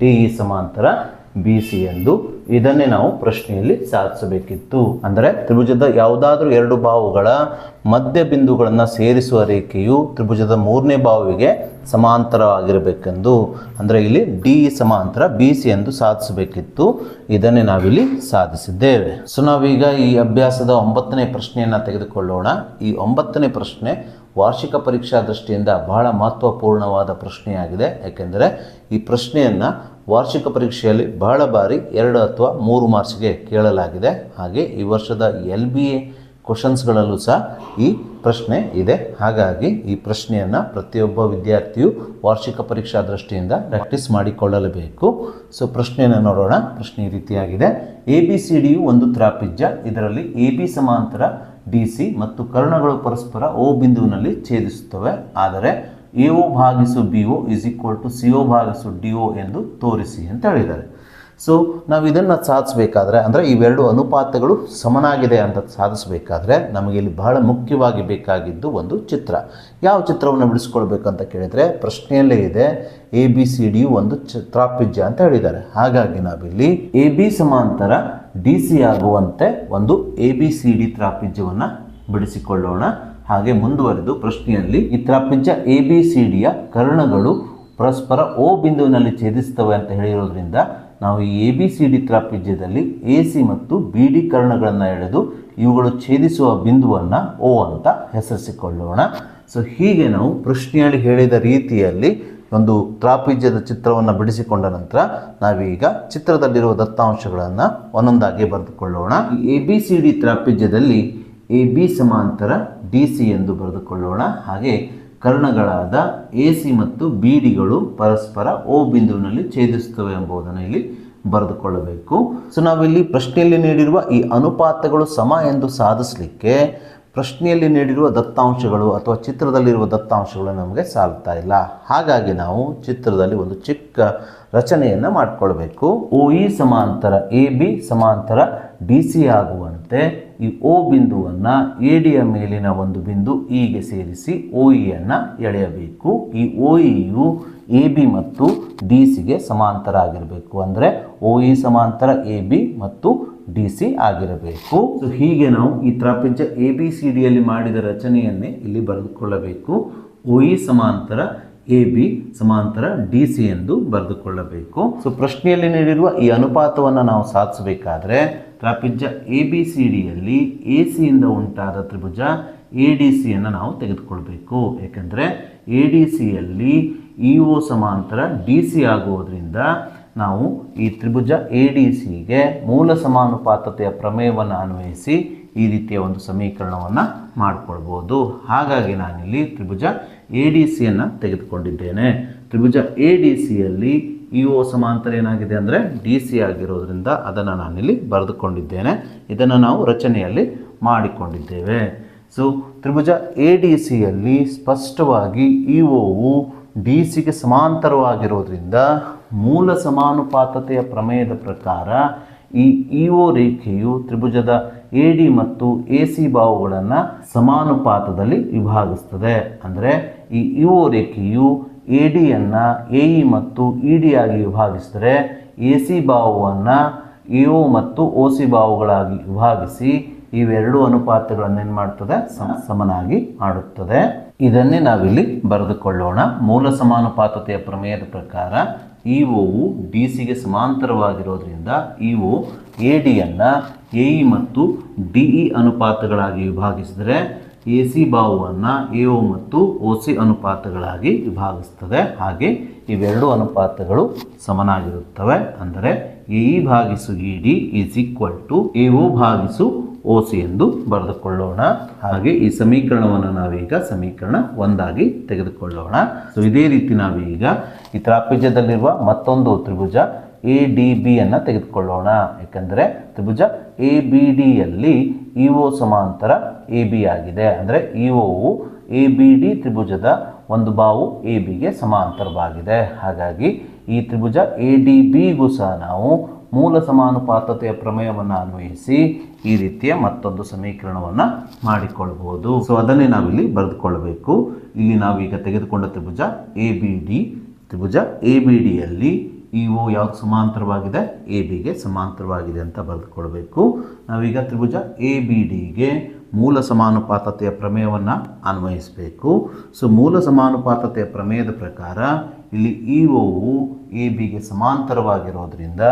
ಡಿ ಸಮಾಂತರ ಬಿ ಸಿ ಎಂದು ಇದನ್ನೇ ನಾವು ಪ್ರಶ್ನೆಯಲ್ಲಿ ಸಾಧಿಸಬೇಕಿತ್ತು. ಅಂದರೆ ತ್ರಿಭುಜದ ಯಾವುದಾದ್ರೂ ಎರಡು ಬಾವುಗಳ ಮಧ್ಯ ಬಿಂದುಗಳನ್ನು ಸೇರಿಸುವ ರೇಖೆಯು ತ್ರಿಭುಜದ ಮೂರನೇ ಬಾವಿಗೆ ಸಮಾಂತರವಾಗಿರಬೇಕೆಂದು. ಅಂದರೆ ಇಲ್ಲಿ ಡಿ ಸಮಾಂತರ ಬಿ ಸಿ ಎಂದು ಸಾಧಿಸಬೇಕಿತ್ತು. ಇದನ್ನೇ ನಾವಿಲ್ಲಿ ಸಾಧಿಸಿದ್ದೇವೆ. ಸೊ ನಾವೀಗ ಈ ಅಭ್ಯಾಸದ ಒಂಬತ್ತನೇ ಪ್ರಶ್ನೆಯನ್ನು ತೆಗೆದುಕೊಳ್ಳೋಣ. ಈ ಒಂಬತ್ತನೇ ಪ್ರಶ್ನೆ ವಾರ್ಷಿಕ ಪರೀಕ್ಷಾ ದೃಷ್ಟಿಯಿಂದ ಬಹಳ ಮಹತ್ವಪೂರ್ಣವಾದ ಪ್ರಶ್ನೆಯಾಗಿದೆ. ಯಾಕೆಂದರೆ ಈ ಪ್ರಶ್ನೆಯನ್ನು ವಾರ್ಷಿಕ ಪರೀಕ್ಷೆಯಲ್ಲಿ ಬಹಳ ಬಾರಿ ಎರಡು ಅಥವಾ ಮೂರು ಮಾರ್ಕ್ಸ್ಗೆ ಕೇಳಲಾಗಿದೆ. ಹಾಗೆ ಈ ವರ್ಷದ ಎಲ್ ಬಿ ಎ ಕ್ವಶನ್ಸ್ಗಳಲ್ಲೂ ಸಹ ಈ ಪ್ರಶ್ನೆ ಇದೆ. ಹಾಗಾಗಿ ಈ ಪ್ರಶ್ನೆಯನ್ನು ಪ್ರತಿಯೊಬ್ಬ ವಿದ್ಯಾರ್ಥಿಯು ವಾರ್ಷಿಕ ಪರೀಕ್ಷಾ ದೃಷ್ಟಿಯಿಂದ ಪ್ರಾಕ್ಟೀಸ್ ಮಾಡಿಕೊಳ್ಳಲೇಬೇಕು ಸೊ, ಪ್ರಶ್ನೆಯನ್ನು ನೋಡೋಣ. ಪ್ರಶ್ನೆ ಈ ರೀತಿಯಾಗಿದೆ. ಎ ಬಿ ಸಿ ಡಿಯು ಒಂದು ತ್ರಾಪಿಜ್ಯ. ಇದರಲ್ಲಿ ಎ ಬಿ ಸಮಾಂತರ, ಡಿ ಸಿ ಮತ್ತು ಕರ್ಣಗಳು ಪರಸ್ಪರ ಓ ಬಿಂದುವಿನಲ್ಲಿ ಛೇದಿಸುತ್ತವೆ. ಆದರೆ ಎ ಒ ಭಾಗಿಸು B O is equal to C O ಭಾಗಿಸು ಡಿ ಒ ಎಂದು ತೋರಿಸಿ ಅಂತ ಹೇಳಿದ್ದಾರೆ. ಸೊ ನಾವು ಇದನ್ನು ಸಾಧಿಸಬೇಕಾದ್ರೆ, ಅಂದರೆ ಇವೆರಡು ಅನುಪಾತಗಳು ಸಮನಾಗಿದೆ ಅಂತ ಸಾಧಿಸಬೇಕಾದ್ರೆ ನಮಗೆ ಇಲ್ಲಿ ಬಹಳ ಮುಖ್ಯವಾಗಿ ಬೇಕಾಗಿದ್ದು ಒಂದು ಚಿತ್ರ. ಯಾವ ಚಿತ್ರವನ್ನು ಬಿಡಿಸ್ಕೊಳ್ಬೇಕಂತ ಕೇಳಿದರೆ ಪ್ರಶ್ನೆಯಲ್ಲೇ ಇದೆ, ಎ, ಬಿ, ಸಿ, ಡಿ ಒಂದು ಚಿತ್ರಾಪಿಜ್ಯ ಅಂತ ಹೇಳಿದ್ದಾರೆ. ಹಾಗಾಗಿ ನಾವಿಲ್ಲಿ ಎ, ಬಿ ಸಮಾಂತರ ಡಿ, ಸಿ ಆಗುವಂತೆ ಒಂದು ಎ, ಬಿ, ಸಿ, ಡಿ ತ್ರಾಪಿಜ್ಯವನ್ನು ಬಿಡಿಸಿಕೊಳ್ಳೋಣ. ಹಾಗೆ ಮುಂದುವರೆದು ಪ್ರಶ್ನೆಯಲ್ಲಿ ಈ ತ್ರಾಪಿಜ್ಯ ಎ ಬಿ ಸಿ ಡಿಯ ಕರ್ಣಗಳು ಪರಸ್ಪರ ಓ ಬಿಂದುವಿನಲ್ಲಿ ಛೇದಿಸ್ತವೆ ಅಂತ ಹೇಳಿರೋದ್ರಿಂದ ನಾವು ಈ ಎ ಬಿ ಸಿ ಡಿ ತ್ರಾಪಿಜ್ಯದಲ್ಲಿ ಎ ಸಿ ಮತ್ತು ಬಿ ಡಿ ಕರ್ಣಗಳನ್ನು ಎಳೆದು ಇವುಗಳು ಛೇದಿಸುವ ಬಿಂದುವನ್ನು ಓ ಅಂತ ಹೆಸರಿಸಿಕೊಳ್ಳೋಣ. ಸೊ ಹೀಗೆ ನಾವು ಪ್ರಶ್ನೆಯಲ್ಲಿ ಹೇಳಿದ ರೀತಿಯಲ್ಲಿ ಒಂದು ತ್ರಾಪಿಜ್ಯದ ಚಿತ್ರವನ್ನು ಬಿಡಿಸಿಕೊಂಡ ನಂತರ ನಾವೀಗ ಚಿತ್ರದಲ್ಲಿರುವ ದತ್ತಾಂಶಗಳನ್ನು ಒಂದೊಂದಾಗಿ ಬರೆದುಕೊಳ್ಳೋಣ. ಎ ಬಿ ಸಿ ಡಿ ತ್ರಾಪಿಜ್ಯದಲ್ಲಿ ಎ ಬಿ ಸಮಾಂತರ ಡಿ ಸಿ ಎಂದು ಬರೆದುಕೊಳ್ಳೋಣ. ಹಾಗೆ ಕರ್ಣಗಳಾದ ಎ ಸಿ ಮತ್ತು ಬಿ ಡಿಗಳು ಪರಸ್ಪರ ಓ ಬಿಂದುವಿನಲ್ಲಿ ಛೇದಿಸುತ್ತವೆ ಎಂಬುದನ್ನು ಇಲ್ಲಿ ಬರೆದುಕೊಳ್ಳಬೇಕು. ಸೊ ನಾವಿಲ್ಲಿ ಪ್ರಶ್ನೆಯಲ್ಲಿ ನೀಡಿರುವ ಈ ಅನುಪಾತಗಳು ಸಮ ಎಂದು ಸಾಧಿಸಲಿಕ್ಕೆ ಪ್ರಶ್ನೆಯಲ್ಲಿ ನೀಡಿರುವ ದತ್ತಾಂಶಗಳು ಅಥವಾ ಚಿತ್ರದಲ್ಲಿರುವ ದತ್ತಾಂಶಗಳು ನಮಗೆ ಸಾಲ್ತಾ ಇಲ್ಲ. ಹಾಗಾಗಿ ನಾವು ಚಿತ್ರದಲ್ಲಿ ಒಂದು ಚಿಕ್ಕ ರಚನೆಯನ್ನು ಮಾಡಿಕೊಳ್ಬೇಕು. ಓ ಇ ಸಮಾಂತರ ಎ ಬಿ ಸಮಾಂತರ ಡಿ ಸಿ ಆಗುವಂತೆ ಈ ಓ ಬಿಂದುವನ್ನು ಎ ಡಿಯ ಮೇಲಿನ ಒಂದು ಬಿಂದು ಇಗೆ ಸೇರಿಸಿ ಒ ಇಯನ್ನು ಎಳೆಯಬೇಕು. ಈ ಒ ಇಯು ಎ ಬಿ ಮತ್ತು ಡಿ ಸಿಗೆ ಸಮಾಂತರ ಆಗಿರಬೇಕು ಅಂದರೆ ಒ ಇ ಸಮಾಂತರ ಎ ಬಿ ಮತ್ತು ಡಿ ಸಿ ಆಗಿರಬೇಕು. ಸೊ ಹೀಗೆ ನಾವು ಈ ತ್ರಾಪಿಜ್ಯ ಎ ಬಿ ಸಿ ಡಿಯಲ್ಲಿ ಮಾಡಿದ ರಚನೆಯನ್ನೇ ಇಲ್ಲಿ ಬರೆದುಕೊಳ್ಳಬೇಕು. ಒ ಇ ಸಮಾಂತರ ಎ ಬಿ ಸಮಾಂತರ ಡಿ ಸಿ ಎಂದು ಬರೆದುಕೊಳ್ಳಬೇಕು. ಸೊ ಪ್ರಶ್ನೆಯಲ್ಲಿ ನೀಡಿರುವ ಈ ಅನುಪಾತವನ್ನು ನಾವು ಸಾಧಿಸಬೇಕಾದ್ರೆ ತ್ರಾಪಿಜ್ಯ ಎ ಬಿ ಸಿ ಡಿಯಲ್ಲಿ ಎ ಸಿಯಿಂದ ಉಂಟಾದ ತ್ರಿಭುಜ ಎ ಡಿ ಸಿಯನ್ನು ನಾವು ತೆಗೆದುಕೊಳ್ಬೇಕು. ಏಕೆಂದರೆ ಎ ಡಿ ಸಿಯಲ್ಲಿ ಇ ಒ ಸಮಾಂತರ ಡಿ ಸಿ ಆಗುವುದರಿಂದ ನಾವು ಈ ತ್ರಿಭುಜ ಎ ಡಿ ಸಿಗೆ ಮೂಲ ಸಮಾನುಪಾತತೆಯ ಪ್ರಮೇಯವನ್ನು ಅನ್ವಯಿಸಿ ಈ ರೀತಿಯ ಒಂದು ಸಮೀಕರಣವನ್ನು ಮಾಡಿಕೊಳ್ಬೋದು. ಹಾಗಾಗಿ ನಾನಿಲ್ಲಿ ತ್ರಿಭುಜ ಎ ಡಿ ಸಿಯನ್ನು ತೆಗೆದುಕೊಂಡಿದ್ದೇನೆ. ತ್ರಿಭುಜ ಎ ಡಿ ಸಿಯಲ್ಲಿ ಇ ಒ ಸಮಾಂತರ ಏನಾಗಿದೆ ಅಂದರೆ ಡಿ ಸಿ ಆಗಿರೋದ್ರಿಂದ ಅದನ್ನು ನಾನಿಲ್ಲಿ ಬರೆದುಕೊಂಡಿದ್ದೇನೆ. ಇದನ್ನು ನಾವು ರಚನೆಯಲ್ಲಿ ಮಾಡಿಕೊಂಡಿದ್ದೇವೆ. ಸೊ ತ್ರಿಭುಜ ಎ ಡಿ ಸಿಯಲ್ಲಿ ಸ್ಪಷ್ಟವಾಗಿ ಇ ಒವು ಡಿ ಸಿಗೆ ಸಮಾಂತರವಾಗಿರೋದ್ರಿಂದ ಮೂಲ ಸಮಾನುಪಾತತೆಯ ಪ್ರಮೇಯದ ಪ್ರಕಾರ ಈ ಇ ಒ ರೇಖೆಯು ತ್ರಿಭುಜದ ಎ ಡಿ ಮತ್ತು ಎ ಸಿ ಬಾವುಗಳನ್ನು ಸಮಾನುಪಾತದಲ್ಲಿ ವಿಭಾಗಿಸ್ತದೆ. ಅಂದರೆ ಈ ಇ ಒ ರೇಖೆಯು ಎ ಡಿಯನ್ನು ಎ ಇ ಮತ್ತು ಇ ಡಿ ಆಗಿ ವಿಭಾಗಿಸಿದರೆ ಎ ಸಿ ಬಾಹುವನ್ನು ಇ ಒ ಮತ್ತು ಒ ಸಿ ಬಾಹುಗಳಾಗಿ ವಿಭಾಗಿಸಿ ಇವೆರಡು ಅನುಪಾತಗಳನ್ನು ಏನು ಮಾಡ್ತದೆ? ಸಮ- ಸಮನಾಗಿ ಮಾಡುತ್ತದೆ. ಇದನ್ನೇ ನಾವಿಲ್ಲಿ ಬರೆದುಕೊಳ್ಳೋಣ. ಮೂಲ ಸಮಾನುಪಾತತೆಯ ಪ್ರಮೇಯದ ಪ್ರಕಾರ ಇ ಒವು ಡಿ ಸಿಗೆ ಸಮಾಂತರವಾಗಿರೋದ್ರಿಂದ ಇ ಒ ಎ ಡಿಯನ್ನು ಎ ಇ ಮತ್ತು ಡಿ ಇ ಅನುಪಾತಗಳಾಗಿ ವಿಭಾಗಿಸಿದರೆ ಎ ಸಿ ಬಾಹುವನ್ನು ಎ ಒ ಮತ್ತು ಒ ಸಿ ಅನುಪಾತಗಳಾಗಿ ವಿಭಾಗಿಸ್ತದೆ. ಹಾಗೆ ಇವೆರಡು ಅನುಪಾತಗಳು ಸಮನಾಗಿರುತ್ತವೆ. ಅಂದರೆ ಎ ಇ ಭಾಗಿಸು E D is equal to A O ಭಾಗಿಸು ಒ ಸಿ ಎಂದು ಬರೆದುಕೊಳ್ಳೋಣ. ಹಾಗೆ ಈ ಸಮೀಕರಣವನ್ನು ನಾವೀಗ ಸಮೀಕರಣ ಒಂದಾಗಿ ತೆಗೆದುಕೊಳ್ಳೋಣ. ಸೊ ಇದೇ ರೀತಿ ನಾವೀಗ ಈ ತ್ರಾಪಿಜ್ಯದಲ್ಲಿರುವ ಮತ್ತೊಂದು ತ್ರಿಭುಜ ಎ ಡಿ ಬಿ ಅನ್ನು ತೆಗೆದುಕೊಳ್ಳೋಣ. ಏಕೆಂದರೆ ತ್ರಿಭುಜ ಎ ಬಿ ಡಿಯಲ್ಲಿ ಇ ಒ ಸಮಾಂತರ ಎ ಬಿ ಆಗಿದೆ. ಅಂದರೆ ಇ ಒವು ಎ ಬಿ ಡಿ ತ್ರಿಭುಜದ ಒಂದು ಬಾವು ಎ ಬಿಗೆ ಸಮಾಂತರವಾಗಿದೆ. ಹಾಗಾಗಿ ಈ ತ್ರಿಭುಜ ಎ ಡಿ ಬಿಗೂ ಸಹ ನಾವು ಮೂಲ ಸಮಾನುಪಾತತೆಯ ಪ್ರಮೇಯವನ್ನು ಅನ್ವಯಿಸಿ ಈ ರೀತಿಯ ಮತ್ತೊಂದು ಸಮೀಕರಣವನ್ನು ಮಾಡಿಕೊಳ್ಬೋದು ಸೊ ಅದನ್ನೇ ನಾವಿಲ್ಲಿ ಬರೆದುಕೊಳ್ಬೇಕು. ಇಲ್ಲಿ ನಾವೀಗ ತೆಗೆದುಕೊಂಡ ತ್ರಿಭುಜ ಎ ಬಿ ಡಿ ತ್ರಿಭುಜ ಎ ಬಿ ಡಿಯಲ್ಲಿ ಇ ಒ ಯಾವ್ದು ಸಮಾಂತರವಾಗಿದೆ? ಎ ಬಿಗೆ ಸಮಾಂತರವಾಗಿದೆ ಅಂತ ಬರೆದುಕೊಳ್ಬೇಕು ನಾವೀಗ ತ್ರಿಭುಜ ಎ ಬಿ ಡಿಗೆ ಮೂಲ ಸಮಾನುಪಾತತೆಯ ಪ್ರಮೇಯವನ್ನು ಅನ್ವಯಿಸಬೇಕು. ಸೊ ಮೂಲ ಸಮಾನುಪಾತತೆಯ ಪ್ರಮೇಯದ ಪ್ರಕಾರ ಇಲ್ಲಿ ಇ ಒವು ಎ ಬಿಗೆ ಸಮಾಂತರವಾಗಿರೋದ್ರಿಂದ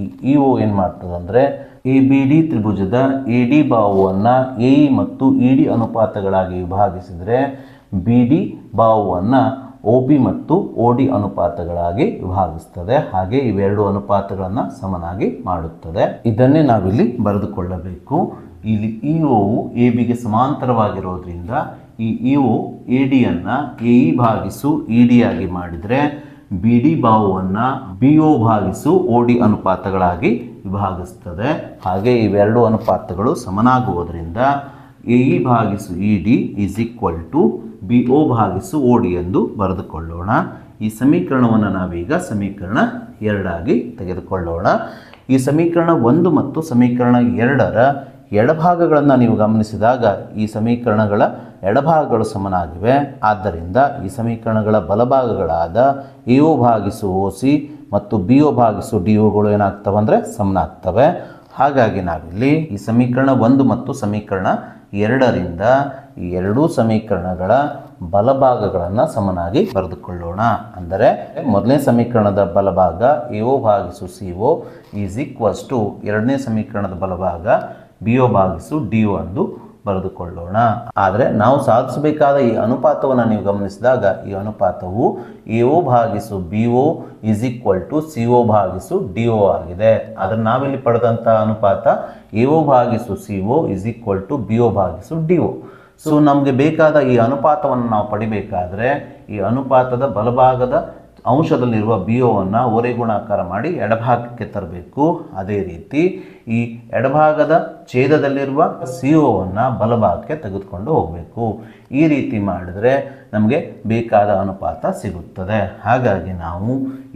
ಈ ಇ ಒ ಏನು ಮಾಡ್ತದೆ ಅಂದರೆ ಎ ಬಿ ಡಿ ತ್ರಿಭುಜದ ಎ ಡಿ ಬಾಹುವನ್ನು ಎ ಮತ್ತು ಇ ಡಿ ಅನುಪಾತಗಳಾಗಿ ವಿಭಾಗಿಸಿದರೆ ಬಿ ಡಿ ಬಾಹುವನ್ನು ಒ ಬಿ ಮತ್ತು ಒ ಡಿ ಅನುಪಾತಗಳಾಗಿ ವಿಭಾಗಿಸ್ತದೆ. ಹಾಗೆ ಇವೆರಡು ಅನುಪಾತಗಳನ್ನು ಸಮನಾಗಿ ಮಾಡುತ್ತದೆ. ಇದನ್ನೇ ನಾವಿಲ್ಲಿ ಬರೆದುಕೊಳ್ಳಬೇಕು. ಇಲ್ಲಿ ಇ ಒವು ಎ ಬಿಗೆ ಸಮಾಂತರವಾಗಿರೋದ್ರಿಂದ ಈ ಇ ಓ ಎ ಡಿಯನ್ನು ಎ ಇ ಭಾಗಿಸು ಇ ಡಿ ಆಗಿ ಮಾಡಿದರೆ ಬಿ ಡಿ ಬಾವುವನ್ನು ಬಿ ಓ ಭಾಗಿಸು ಒ ಡಿ ಅನುಪಾತಗಳಾಗಿ ವಿಭಾಗಿಸ್ತದೆ. ಹಾಗೆ ಇವೆರಡು ಅನುಪಾತಗಳು ಸಮನಾಗುವುದರಿಂದ ಎ ಇ ಭಾಗಿಸು E D is equal to B O ಭಾಗಿಸು ಓ ಡಿ ಎಂದು ಬರೆದುಕೊಳ್ಳೋಣ. ಈ ಸಮೀಕರಣವನ್ನು ನಾವೀಗ ಸಮೀಕರಣ ಎರಡಾಗಿ ತೆಗೆದುಕೊಳ್ಳೋಣ. ಈ ಸಮೀಕರಣ ಒಂದು ಮತ್ತು ಸಮೀಕರಣ ಎರಡರ ಎಡಭಾಗಗಳನ್ನು ನೀವು ಗಮನಿಸಿದಾಗ ಈ ಸಮೀಕರಣಗಳ ಎಡಭಾಗಗಳು ಸಮನಾಗಿವೆ. ಆದ್ದರಿಂದ ಈ ಸಮೀಕರಣಗಳ ಬಲಭಾಗಗಳಾದ ಎ ಒ ಭಾಗಿಸು ಓ ಸಿ ಮತ್ತು ಬಿ ಒ ಭಾಗಿಸು ಡಿ ಒಗಳು ಏನಾಗ್ತವೆ ಅಂದರೆ ಸಮನಾಗ್ತವೆ. ಹಾಗಾಗಿ ನಾವಿಲ್ಲಿ ಈ ಸಮೀಕರಣ ಒಂದು ಮತ್ತು ಸಮೀಕರಣ ಎರಡರಿಂದ ಎರಡೂ ಸಮೀಕರಣಗಳ ಬಲಭಾಗಗಳನ್ನು ಸಮನಾಗಿ ಬರೆದುಕೊಳ್ಳೋಣ. ಅಂದರೆ ಮೊದಲನೇ ಸಮೀಕರಣದ ಬಲಭಾಗ ಎ ಒ ಭಾಗಿಸು C O is equals to ಎರಡನೇ ಸಮೀಕರಣದ ಬಲಭಾಗ ಬಿ ಒ ಭಾಗಿಸು ಡಿ ಒ ಎಂದು ಬರೆದುಕೊಳ್ಳೋಣ. ಆದರೆ ನಾವು ಸಾಧಿಸಬೇಕಾದ ಈ ಅನುಪಾತವನ್ನು ನೀವು ಗಮನಿಸಿದಾಗ ಈ ಅನುಪಾತವು ಎ ಒ ಭಾಗಿಸು B O is equal to C O ಭಾಗಿಸು ಡಿ ಒ ಆಗಿದೆ. ಆದರೆ ನಾವಿಲ್ಲಿ ಪಡೆದಂಥ ಅನುಪಾತ ಎ ಒ ಭಾಗಿಸು C O is equal to B O ಭಾಗಿಸು ಡಿ ಒ ಸೊ ನಮಗೆ ಬೇಕಾದ ಈ ಅನುಪಾತವನ್ನು ನಾವು ಪಡಿಬೇಕಾದ್ರೆ ಈ ಅನುಪಾತದ ಬಲಭಾಗದ ಅಂಶದಲ್ಲಿರುವ ಬಿ ಒವನ್ನು ಗುಣಾಕಾರ ಮಾಡಿ ಎಡಭಾಗಕ್ಕೆ ತರಬೇಕು. ಅದೇ ರೀತಿ ಈ ಎಡಭಾಗದ ಛೇದದಲ್ಲಿರುವ ಸಿ ಒವನ್ನು ಬಲಭಾಗಕ್ಕೆ ತೆಗೆದುಕೊಂಡು ಹೋಗಬೇಕು. ಈ ರೀತಿ ಮಾಡಿದರೆ ನಮಗೆ ಬೇಕಾದ ಅನುಪಾತ ಸಿಗುತ್ತದೆ. ಹಾಗಾಗಿ ನಾವು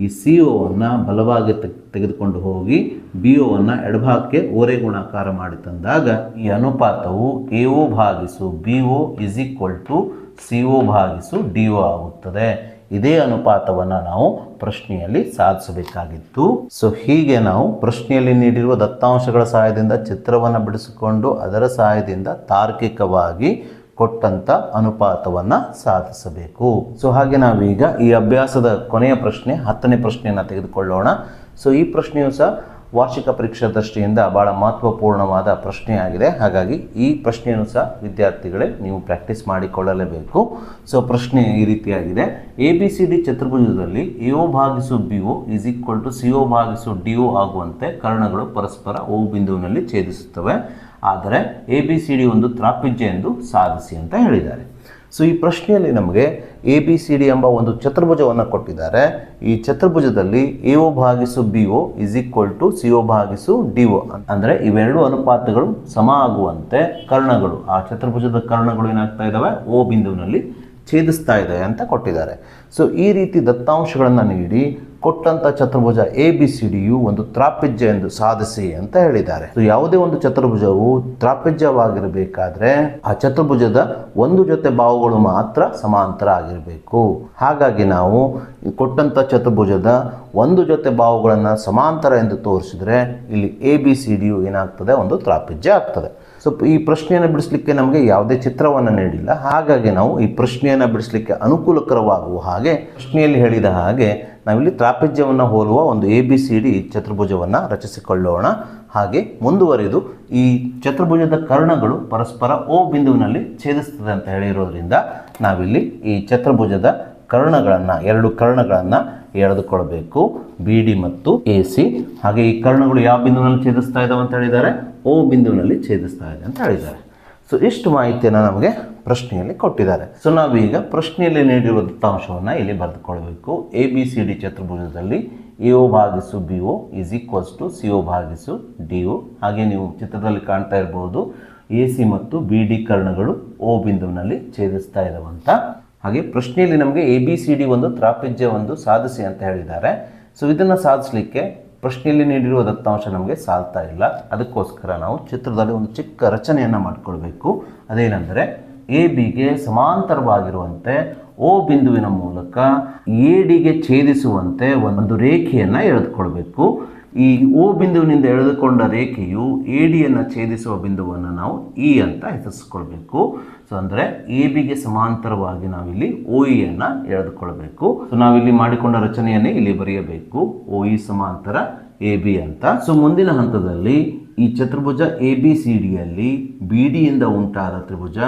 ಈ ಸಿ ಒವನ್ನು ಬಲಭಾಗ ತೆಗೆದುಕೊಂಡು ಹೋಗಿ ಬಿ ಒವನ್ನು ಎಡಭಾಗಕ್ಕೆ ಓರೆ ಗುಣಾಕಾರ ಮಾಡಿ ತಂದಾಗ ಈ ಅನುಪಾತವು ಎ ಒ ಭಾಗಿಸು B O is equal to C O ಭಾಗಿಸು ಡಿ ಒ ಆಗುತ್ತದೆ. ಇದೇ ಅನುಪಾತವನ್ನು ನಾವು ಪ್ರಶ್ನೆಯಲ್ಲಿ ಸಾಧಿಸಬೇಕಾಗಿತ್ತು. ಸೊ ಹೀಗೆ ನಾವು ಪ್ರಶ್ನೆಯಲ್ಲಿ ನೀಡಿರುವ ದತ್ತಾಂಶಗಳ ಸಹಾಯದಿಂದ ಚಿತ್ರವನ್ನು ಬಿಡಿಸಿಕೊಂಡು ಅದರ ಸಹಾಯದಿಂದ ತಾರ್ಕಿಕವಾಗಿ ಕೊಟ್ಟಂಥ ಅನುಪಾತವನ್ನು ಸಾಧಿಸಬೇಕು. ಸೊ ಹಾಗೆ ನಾವೀಗ ಈ ಅಭ್ಯಾಸದ ಕೊನೆಯ ಪ್ರಶ್ನೆ, ಹತ್ತನೇ ಪ್ರಶ್ನೆಯನ್ನು ತೆಗೆದುಕೊಳ್ಳೋಣ. ಸೊ ಈ ಪ್ರಶ್ನೆಯು ಸಹ ವಾರ್ಷಿಕ ಪರೀಕ್ಷಾ ದೃಷ್ಟಿಯಿಂದ ಬಹಳ ಮಹತ್ವಪೂರ್ಣವಾದ ಪ್ರಶ್ನೆಯಾಗಿದೆ. ಹಾಗಾಗಿ ಈ ಪ್ರಶ್ನೆಯನ್ನು ಸಹ ವಿದ್ಯಾರ್ಥಿಗಳೇ ನೀವು ಪ್ರಾಕ್ಟೀಸ್ ಮಾಡಿಕೊಳ್ಳಲೇಬೇಕು. ಸೊ ಪ್ರಶ್ನೆ ಈ ರೀತಿಯಾಗಿದೆ. ಎ ಬಿ ಸಿ ಡಿ ಚತುರ್ಭುಜದಲ್ಲಿ ಎ ಓ ಭಾಗಿಸು B O is equal to C O ಭಾಗಿಸು ಡಿ ಒ ಆಗುವಂತೆ ಕರ್ಣಗಳು ಪರಸ್ಪರ ಓ ಬಿಂದುವಿನಲ್ಲಿ ಛೇದಿಸುತ್ತವೆ. ಆದರೆ ಎ ಬಿ ಸಿ ಡಿ ಒಂದು ತ್ರಾಪಿಜ್ಯ ಎಂದು ಸಾಧಿಸಿ ಅಂತ ಹೇಳಿದ್ದಾರೆ. ಸೊ ಈ ಪ್ರಶ್ನೆಯಲ್ಲಿ ನಮಗೆ ಎ ಬಿ ಸಿ ಡಿ ಎಂಬ ಒಂದು ಚತುರ್ಭುಜವನ್ನು ಕೊಟ್ಟಿದ್ದಾರೆ. ಈ ಚತುರ್ಭುಜದಲ್ಲಿ ಎ ಒ ಭಾಗಿಸು B O is equal to C O ಭಾಗಿಸು ಡಿ ಒ ಅಂದರೆ ಇವೆರಡು ಅನುಪಾತಗಳು ಸಮ ಆಗುವಂತೆ ಕರ್ಣಗಳು. ಆ ಚತುರ್ಭುಜದ ಕರ್ಣಗಳು ಏನಾಗ್ತಾ ಇದ್ದಾವೆ ಓ ಬಿಂದುವಿನಲ್ಲಿ ಛೇದಿಸ್ತಾ ಇದೆ ಅಂತ ಕೊಟ್ಟಿದ್ದಾರೆ. ಸೊ ಈ ರೀತಿ ದತ್ತಾಂಶಗಳನ್ನು ನೀಡಿ ಕೊಟ್ಟಂಥ ಚತುರ್ಭುಜ ಎ ಬಿ ಸಿ ಡಿಯು ಒಂದು ತ್ರಾಪಿಜ್ಯ ಎಂದು ಸಾಧಿಸಿ ಅಂತ ಹೇಳಿದ್ದಾರೆ. ಸೊ ಯಾವುದೇ ಒಂದು ಚತುರ್ಭುಜವು ತ್ರಾಪಿಜ್ಯವಾಗಿರಬೇಕಾದ್ರೆ ಆ ಚತುರ್ಭುಜದ ಒಂದು ಜೊತೆ ಬಾವುಗಳು ಮಾತ್ರ ಸಮಾಂತರ ಆಗಿರಬೇಕು ಹಾಗಾಗಿ ನಾವು ಕೊಟ್ಟಂಥ ಚತುರ್ಭುಜದ ಒಂದು ಜೊತೆ ಬಾಹುಗಳನ್ನು ಸಮಾಂತರ ಎಂದು ತೋರಿಸಿದ್ರೆ ಇಲ್ಲಿ ಎ ಬಿ ಸಿ ಡಿಯು ಏನಾಗ್ತದೆ? ಒಂದು ತ್ರಾಪಿಜ್ಯ ಆಗ್ತದೆ. ಸೊ ಈ ಪ್ರಶ್ನೆಯನ್ನು ಬಿಡಿಸಲಿಕ್ಕೆ ನಮಗೆ ಯಾವುದೇ ಚಿತ್ರವನ್ನು ನೀಡಿಲ್ಲ. ಹಾಗಾಗಿ ನಾವು ಈ ಪ್ರಶ್ನೆಯನ್ನು ಬಿಡಿಸಲಿಕ್ಕೆ ಅನುಕೂಲಕರವಾಗುವ ಹಾಗೆ ಪ್ರಶ್ನೆಯಲ್ಲಿ ಹೇಳಿದ ಹಾಗೆ ನಾವಿಲ್ಲಿ ತ್ರಾಪಿಜ್ಯವನ್ನು ಹೋಲುವ ಒಂದು ಎ ಬಿ ಸಿ ಡಿ ಚತುರ್ಭುಜವನ್ನು ರಚಿಸಿಕೊಳ್ಳೋಣ. ಹಾಗೆ ಮುಂದುವರೆದು ಈ ಚತುರ್ಭುಜದ ಕರ್ಣಗಳು ಪರಸ್ಪರ ಓ ಬಿಂದುವಿನಲ್ಲಿ ಛೇದಿಸ್ತದೆ ಅಂತ ಹೇಳಿರೋದ್ರಿಂದ ನಾವಿಲ್ಲಿ ಈ ಚತುರ್ಭುಜದ ಕರ್ಣಗಳನ್ನು, ಎರಡು ಕರ್ಣಗಳನ್ನು ಎಳೆದುಕೊಳ್ಬೇಕು ಬಿ ಡಿ ಮತ್ತು ಎ ಸಿ ಹಾಗೆ ಈ ಕರ್ಣಗಳು ಯಾವ ಬಿಂದುವಿನಲ್ಲಿ ಛೇದಿಸ್ತಾ ಇದ್ದಾವೆ ಅಂತ ಹೇಳಿದ್ದಾರೆ? ಓ ಬಿಂದುವಿನಲ್ಲಿ ಛೇದಿಸ್ತಾ ಇದೆ ಅಂತ ಹೇಳಿದ್ದಾರೆ. ಸೊ ಇಷ್ಟು ಮಾಹಿತಿಯನ್ನು ನಮಗೆ ಪ್ರಶ್ನೆಯಲ್ಲಿ ಕೊಟ್ಟಿದ್ದಾರೆ. ಸೊ ನಾವೀಗ ಪ್ರಶ್ನೆಯಲ್ಲಿ ನೀಡಿರುವ ದತ್ತಾಂಶವನ್ನು ಇಲ್ಲಿ ಬರೆದುಕೊಳ್ಬೇಕು. ಎ ಬಿ ಸಿ ಡಿ ಚತುರ್ಭುಜದಲ್ಲಿ ಎ ಒ ಭಾಗಿಸು B O is equals to C O ಭಾಗಿಸು ಡಿ ಒ ಹಾಗೆ ನೀವು ಚಿತ್ರದಲ್ಲಿ ಕಾಣ್ತಾ ಇರ್ಬೋದು ಎ ಸಿ ಮತ್ತು ಬಿ ಡಿ ಕರ್ಣಗಳು ಓ ಬಿಂದುವಿನಲ್ಲಿ ಛೇದಿಸ್ತಾ ಇದ್ದಾವಂತ ಹಾಗೆ ಪ್ರಶ್ನೆಯಲ್ಲಿ ನಮಗೆ ಎ ಬಿ ಸಿ ಡಿ ಒಂದು ತ್ರಾಪಿಜ್ಯ ಒಂದು ಸಾಧಿಸಿ ಅಂತ ಹೇಳಿದ್ದಾರೆ. ಸೊ ಇದನ್ನು ಸಾಧಿಸಲಿಕ್ಕೆ ಪ್ರಶ್ನೆಯಲ್ಲಿ ನೀಡಿರುವ ದತ್ತಾಂಶ ನಮಗೆ ಸಾಲ್ತಾ ಇಲ್ಲ. ಅದಕ್ಕೋಸ್ಕರ ನಾವು ಚಿತ್ರದಲ್ಲಿ ಒಂದು ಚಿಕ್ಕ ರಚನೆಯನ್ನು ಮಾಡಿಕೊಳ್ಬೇಕು. ಅದೇನೆಂದರೆ ಎ ಬಿಗೆ ಸಮಾಂತರವಾಗಿರುವಂತೆ ಓ ಬಿಂದುವಿನ ಮೂಲಕ ಎ ಡಿಗೆ ಛೇದಿಸುವಂತೆ ಒಂದು ರೇಖೆಯನ್ನು ಎಳೆದುಕೊಳ್ಬೇಕು. ಈ ಓ ಬಿಂದುವಿನಿಂದ ಎಳೆದುಕೊಂಡ ರೇಖೆಯು ಎ ಡಿಯನ್ನು ಛೇದಿಸುವ ಬಿಂದುವನ್ನು ನಾವು ಇ ಅಂತ ಹೆಸರಿಸ್ಕೊಳ್ಬೇಕು. ಸೊ ಅಂದರೆ ಎ ಬಿಗೆ ಸಮಾಂತರವಾಗಿ ನಾವಿಲ್ಲಿ ಓ ಇಯನ್ನು ಎಳೆದುಕೊಳ್ಬೇಕು. ಸೊ ನಾವಿಲ್ಲಿ ಮಾಡಿಕೊಂಡ ರಚನೆಯನ್ನೇ ಇಲ್ಲಿ ಬರೆಯಬೇಕು. ಒ ಇ ಸಮಾಂತರ ಎ ಬಿ ಅಂತ. ಸೊ ಮುಂದಿನ ಹಂತದಲ್ಲಿ ಈ ಚತುರ್ಭುಜ ಎ ಬಿ ಸಿ ಡಿಯಲ್ಲಿ ಬಿ ಡಿಯಿಂದ ಉಂಟಾದ ತ್ರಿಭುಜ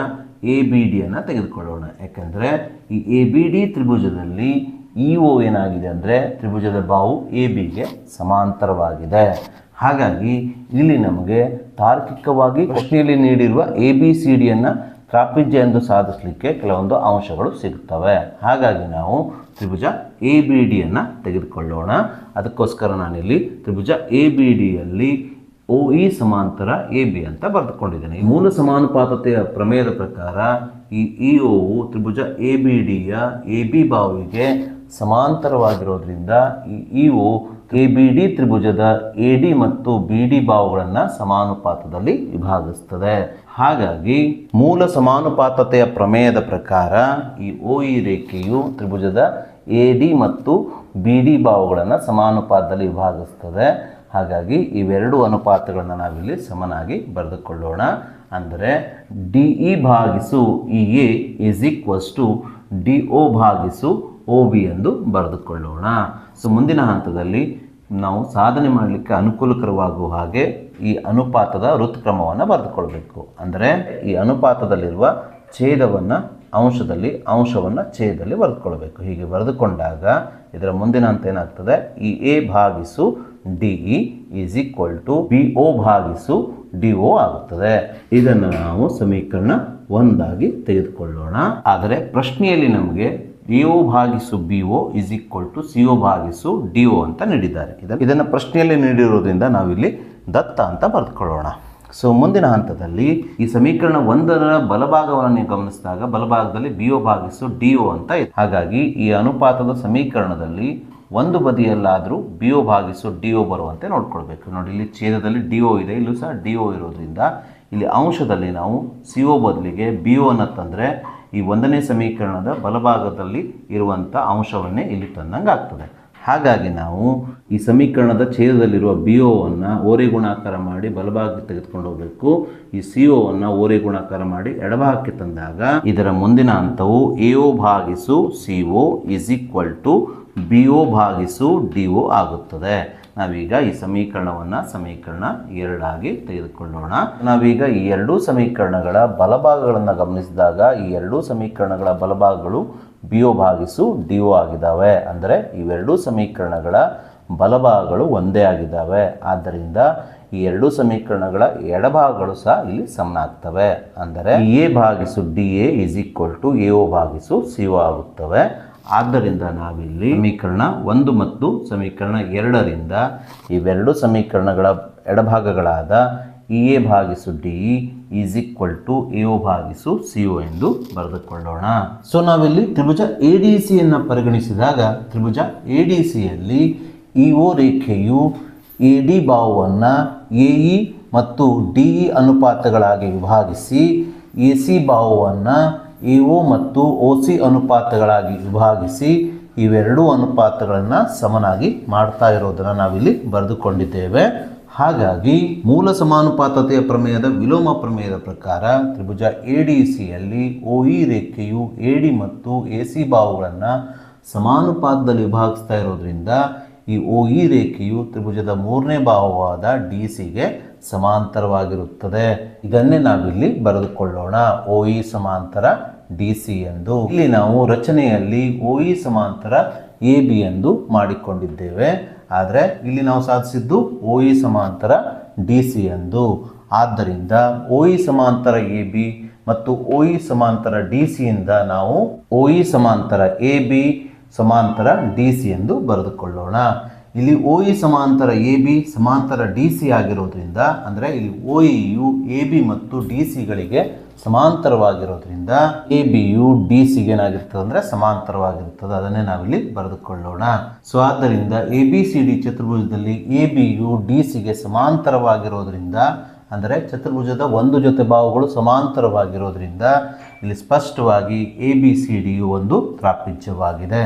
ಎ ಬಿ ಡಿಯನ್ನು ತೆಗೆದುಕೊಳ್ಳೋಣ. ಯಾಕೆಂದರೆ ಈ ಎ ಬಿ ಡಿ ತ್ರಿಭುಜದಲ್ಲಿ ಇ ಒ ಏನಾಗಿದೆ ಅಂದರೆ ತ್ರಿಭುಜದ ಬಾವು ಎ ಬಿಗೆ ಸಮಾಂತರವಾಗಿದೆ. ಹಾಗಾಗಿ ಇಲ್ಲಿ ನಮಗೆ ತಾರ್ಕಿಕವಾಗಿ ಪ್ರಶ್ನೆಯಲ್ಲಿ ನೀಡಿರುವ ಎ ಬಿ ಸಿ ಡಿಯನ್ನು ಪ್ರಾಪಿಜ್ಯ ಎಂದು ಸಾಧಿಸಲಿಕ್ಕೆ ಕೆಲವೊಂದು ಅಂಶಗಳು ಸಿಗುತ್ತವೆ ಹಾಗಾಗಿ ನಾವು ತ್ರಿಭುಜ ಎ ಬಿ ಡಿಯನ್ನು ತೆಗೆದುಕೊಳ್ಳೋಣ. ಅದಕ್ಕೋಸ್ಕರ ನಾನಿಲ್ಲಿ ತ್ರಿಭುಜ ಎ ಬಿ ಡಿಯಲ್ಲಿ ಓ ಇ ಸಮಾಂತರ ಎ ಬಿ ಅಂತ ಬರೆದುಕೊಂಡಿದ್ದೇನೆ. ಈ ಮೂಲ ಸಮಾನುಪಾತತೆಯ ಪ್ರಮೇಯದ ಪ್ರಕಾರ ಈ ಇ ಒವು ತ್ರಿಭುಜ ಎ ಬಿ ಡಿಯ ಎ ಬಿ ಬಾವಿಗೆ ಸಮಾಂತರವಾಗಿರೋದ್ರಿಂದ ಈ E O A B D ತ್ರಿಭುಜದ ಎ ಡಿ ಮತ್ತು ಬಿ ಡಿ ಭಾವಗಳನ್ನು ಸಮಾನುಪಾತದಲ್ಲಿ ವಿಭಾಗಿಸ್ತದೆ. ಹಾಗಾಗಿ ಮೂಲ ಸಮಾನುಪಾತತೆಯ ಪ್ರಮೇಯದ ಪ್ರಕಾರ ಈ ಓ ಇ ರೇಖೆಯು ತ್ರಿಭುಜದ ಎ ಡಿ ಮತ್ತು ಬಿ ಡಿ ಭಾವಗಳನ್ನು ಸಮಾನುಪಾತದಲ್ಲಿ ವಿಭಾಗಿಸ್ತದೆ. ಹಾಗಾಗಿ ಇವೆರಡು ಅನುಪಾತಗಳನ್ನು ನಾವಿಲ್ಲಿ ಸಮನಾಗಿ ಬರೆದುಕೊಳ್ಳೋಣ. ಅಂದರೆ ಡಿ ಇ ಭಾಗಿಸು E A is equals to D O ಭಾಗಿಸು ಒ ಬಿ ಎಂದು ಬರೆದುಕೊಳ್ಳೋಣ. ಸೊ ಮುಂದಿನ ಹಂತದಲ್ಲಿ ನಾವು ಸಾಧನೆ ಮಾಡಲಿಕ್ಕೆ ಅನುಕೂಲಕರವಾಗುವ ಹಾಗೆ ಈ ಅನುಪಾತದ ಋತುಕ್ರಮವನ್ನು ಬರೆದುಕೊಳ್ಬೇಕು. ಅಂದರೆ ಈ ಅನುಪಾತದಲ್ಲಿರುವ ಛೇದವನ್ನು ಅಂಶದಲ್ಲಿ, ಅಂಶವನ್ನು ಛೇದದಲ್ಲಿ ಬರೆದುಕೊಳ್ಬೇಕು. ಹೀಗೆ ಬರೆದುಕೊಂಡಾಗ ಇದರ ಮುಂದಿನ ಹಂತ ಏನಾಗ್ತದೆ? ಈ ಎ ಭಾಗಿಸು D E is equal to B O ಭಾಗಿಸು ಡಿ ಒ ಆಗುತ್ತದೆ. ಇದನ್ನು ನಾವು ಸಮೀಕರಣ ಒಂದಾಗಿ ತೆಗೆದುಕೊಳ್ಳೋಣ. ಆದರೆ ಪ್ರಶ್ನೆಯಲ್ಲಿ ನಮಗೆ ಎ ಒ ಭಾಗಿಸು B O is equal to C O ಭಾಗಿಸು ಡಿ ಒ ಅಂತ ನೀಡಿದ್ದಾರೆ. ಇದನ್ನು ಪ್ರಶ್ನೆಯಲ್ಲಿ ನೀಡಿರೋದ್ರಿಂದ ನಾವಿಲ್ಲಿ ದತ್ತ ಅಂತ ಬರೆದುಕೊಳ್ಳೋಣ. ಸೊ ಮುಂದಿನ ಹಂತದಲ್ಲಿ ಈ ಸಮೀಕರಣ ಒಂದರ ಬಲಭಾಗವನ್ನು ನೀವು ಗಮನಿಸಿದಾಗ ಬಲಭಾಗದಲ್ಲಿ ಬಿ ಒ ಭಾಗಿಸು ಡಿ ಒ ಅಂತ ಇದೆ. ಹಾಗಾಗಿ ಈ ಅನುಪಾತದ ಸಮೀಕರಣದಲ್ಲಿ ಒಂದು ಬದಿಯಲ್ಲಾದರೂ ಬಿ ಒ ಭಾಗಿಸು ಡಿ ಒ ಬರುವಂತೆ ನೋಡ್ಕೊಳ್ಬೇಕು. ನೋಡಿ, ಇಲ್ಲಿ ಛೇದದಲ್ಲಿ ಡಿ ಒ ಇದೆ, ಇಲ್ಲೂ ಸಹ ಡಿ ಒ ಇರೋದ್ರಿಂದ ಇಲ್ಲಿ ಅಂಶದಲ್ಲಿ ನಾವು ಸಿ ಒ ಬದಲಿಗೆ ಬಿ ಒನ ತಂದರೆ ಈ ಒಂದನೇ ಸಮೀಕರಣದ ಬಲಭಾಗದಲ್ಲಿ ಇರುವಂಥ ಅಂಶವನ್ನೇ ಇಲ್ಲಿ ತಂದಂಗೆ ಆಗ್ತದೆ. ಹಾಗಾಗಿ ನಾವು ಈ ಸಮೀಕರಣದ ಛೇದದಲ್ಲಿರುವ ಬಿ ಒವನ್ನು ಓರೆ ಗುಣಾಕಾರ ಮಾಡಿ ಬಲಭಾಗಕ್ಕೆ ತೆಗೆದುಕೊಂಡು ಹೋಗಬೇಕು. ಈ ಸಿ ಒವನ್ನು ಓರೆ ಗುಣಾಕಾರ ಮಾಡಿ ಎಡಭಾಗಕ್ಕೆ ತಂದಾಗ ಇದರ ಮುಂದಿನ ಹಂತವು ಎ ಒ ಭಾಗಿಸು C O is equal to B O ಭಾಗಿಸು ಡಿ ಒ ಆಗುತ್ತದೆ. ನಾವೀಗ ಈ ಸಮೀಕರಣವನ್ನು ಸಮೀಕರಣ ಎರಡಾಗಿ ತೆಗೆದುಕೊಳ್ಳೋಣ. ನಾವೀಗ ಈ ಎರಡೂ ಸಮೀಕರಣಗಳ ಬಲಭಾಗಗಳನ್ನು ಗಮನಿಸಿದಾಗ ಈ ಎರಡೂ ಸಮೀಕರಣಗಳ ಬಲಭಾಗಗಳು ಬಿ ಒ ಭಾಗಿಸು ಡಿ ಒ ಆಗಿದ್ದಾವೆ. ಅಂದರೆ ಇವೆರಡೂ ಸಮೀಕರಣಗಳ ಬಲಭಾಗಗಳು ಒಂದೇ ಆಗಿದ್ದಾವೆ. ಆದ್ದರಿಂದ ಈ ಎರಡೂ ಸಮೀಕರಣಗಳ ಎಡಭಾಗಗಳು ಸಹ ಇಲ್ಲಿ ಸಮನಾಗ್ತವೆ. ಅಂದರೆ ಎ ಭಾಗಿಸು D A is equal to A O ಭಾಗಿಸು ಸಿ ಒ ಆಗುತ್ತವೆ. ಆದ್ದರಿಂದ ನಾವಿಲ್ಲಿ ಸಮೀಕರಣ ಒಂದು ಮತ್ತು ಸಮೀಕರಣ ಎರಡರಿಂದ ಇವೆರಡು ಸಮೀಕರಣಗಳ ಎಡಭಾಗಗಳಾದ ಇ ಎ ಭಾಗಿಸು D is equal to A O ಭಾಗಿಸು ಸಿ ಒ ಎಂದು ಬರೆದುಕೊಳ್ಳೋಣ. ಸೊ, ನಾವಿಲ್ಲಿ ತ್ರಿಭುಜ ಎ ಡಿ ಸಿಯನ್ನು ಪರಿಗಣಿಸಿದಾಗ ತ್ರಿಭುಜ ಎ ಡಿ ಸಿಯಲ್ಲಿ ಇ ಒ ರೇಖೆಯು ಎ ಡಿ ಬಾವನ್ನು ಎ ಇ ಮತ್ತು ಡಿ ಇ ಅನುಪಾತಗಳಾಗಿ ವಿಭಾಗಿಸಿ ಎ ಸಿ ಭಾವವನ್ನು ಎ ಒ ಮತ್ತು ಒ ಸಿ ಅನುಪಾತಗಳಾಗಿ ವಿಭಾಗಿಸಿ ಇವೆರಡೂ ಅನುಪಾತಗಳನ್ನು ಸಮನಾಗಿ ಮಾಡ್ತಾ ಇರೋದನ್ನು ನಾವಿಲ್ಲಿ ಬರೆದುಕೊಂಡಿದ್ದೇವೆ. ಹಾಗಾಗಿ ಮೂಲ ಸಮಾನುಪಾತತೆಯ ಪ್ರಮೇಯದ ವಿಲೋಮ ಪ್ರಮೇಯದ ಪ್ರಕಾರ ತ್ರಿಭುಜ ಎ ಡಿ ಸಿಯಲ್ಲಿ ಒ ಇ ರೇಖೆಯು ಎ ಡಿ ಮತ್ತು ಎ ಸಿ ಬಾವುಗಳನ್ನು ಸಮಾನುಪಾತದಲ್ಲಿ ವಿಭಾಗಿಸ್ತಾ ಇರೋದ್ರಿಂದ ಈ ಒ ಇ ರೇಖೆಯು ತ್ರಿಭುಜದ ಮೂರನೇ ಭಾವವಾದ ಡಿ ಸಿಗೆ ಸಮಾಂತರವಾಗಿರುತ್ತದೆ. ಇದನ್ನೇ ನಾವಿಲ್ಲಿ ಬರೆದುಕೊಳ್ಳೋಣ. ಒ ಇ ಸಮಾಂತರ ಡಿ ಸಿ ಎಂದು. ಇಲ್ಲಿ ನಾವು ರಚನೆಯಲ್ಲಿ ಒ ಇ ಸಮಾಂತರ ಎ ಬಿ ಎಂದು ಮಾಡಿಕೊಂಡಿದ್ದೇವೆ. ಆದರೆ ಇಲ್ಲಿ ನಾವು ಸಾಧಿಸಿದ್ದು ಒ ಇ ಸಮಾಂತರ ಡಿ ಸಿ ಎಂದು. ಆದ್ದರಿಂದ ಒ ಇ ಸಮಾಂತರ ಎ ಬಿ ಮತ್ತು ಒ ಇ ಸಮಾಂತರ ಡಿ ಸಿಯಿಂದ ನಾವು ಒ ಇ ಸಮಾಂತರ ಎ ಬಿ ಸಮಾಂತರ ಡಿ ಸಿ ಎಂದು ಬರೆದುಕೊಳ್ಳೋಣ. ಇಲ್ಲಿ ಒ ಇ ಸಮಾಂತರ ಎ ಬಿ ಸಮಾಂತರ ಡಿ ಸಿ ಆಗಿರೋದ್ರಿಂದ, ಅಂದರೆ ಇಲ್ಲಿ ಒ ಯು ಎ ಬಿ ಮತ್ತು ಡಿ ಸಿಗಳಿಗೆ ಸಮಾಂತರವಾಗಿರೋದ್ರಿಂದ ಎ ಬಿಯು ಡಿ ಸಿಗೆ ಏನಾಗಿರ್ತದೆ ಅಂದರೆ ಸಮಾಂತರವಾಗಿರ್ತದೆ. ಅದನ್ನೇ ನಾವಿಲ್ಲಿ ಬರೆದುಕೊಳ್ಳೋಣ. ಸೊ ಆದ್ದರಿಂದ ಎ ಬಿ ಸಿ ಡಿ ಚತುರ್ಭುಜದಲ್ಲಿ ಎ ಬಿಯು ಡಿ ಸಿಗೆ ಸಮಾಂತರವಾಗಿರೋದ್ರಿಂದ, ಅಂದರೆ ಚತುರ್ಭುಜದ ಒಂದು ಜೊತೆ ಬಾಹುಗಳು ಸಮಾಂತರವಾಗಿರೋದ್ರಿಂದ, ಇಲ್ಲಿ ಸ್ಪಷ್ಟವಾಗಿ ಎ ಬಿ ಸಿ ಡಿಯು ಒಂದು ತ್ರಾಪಿಜ್ಯವಾಗಿದೆ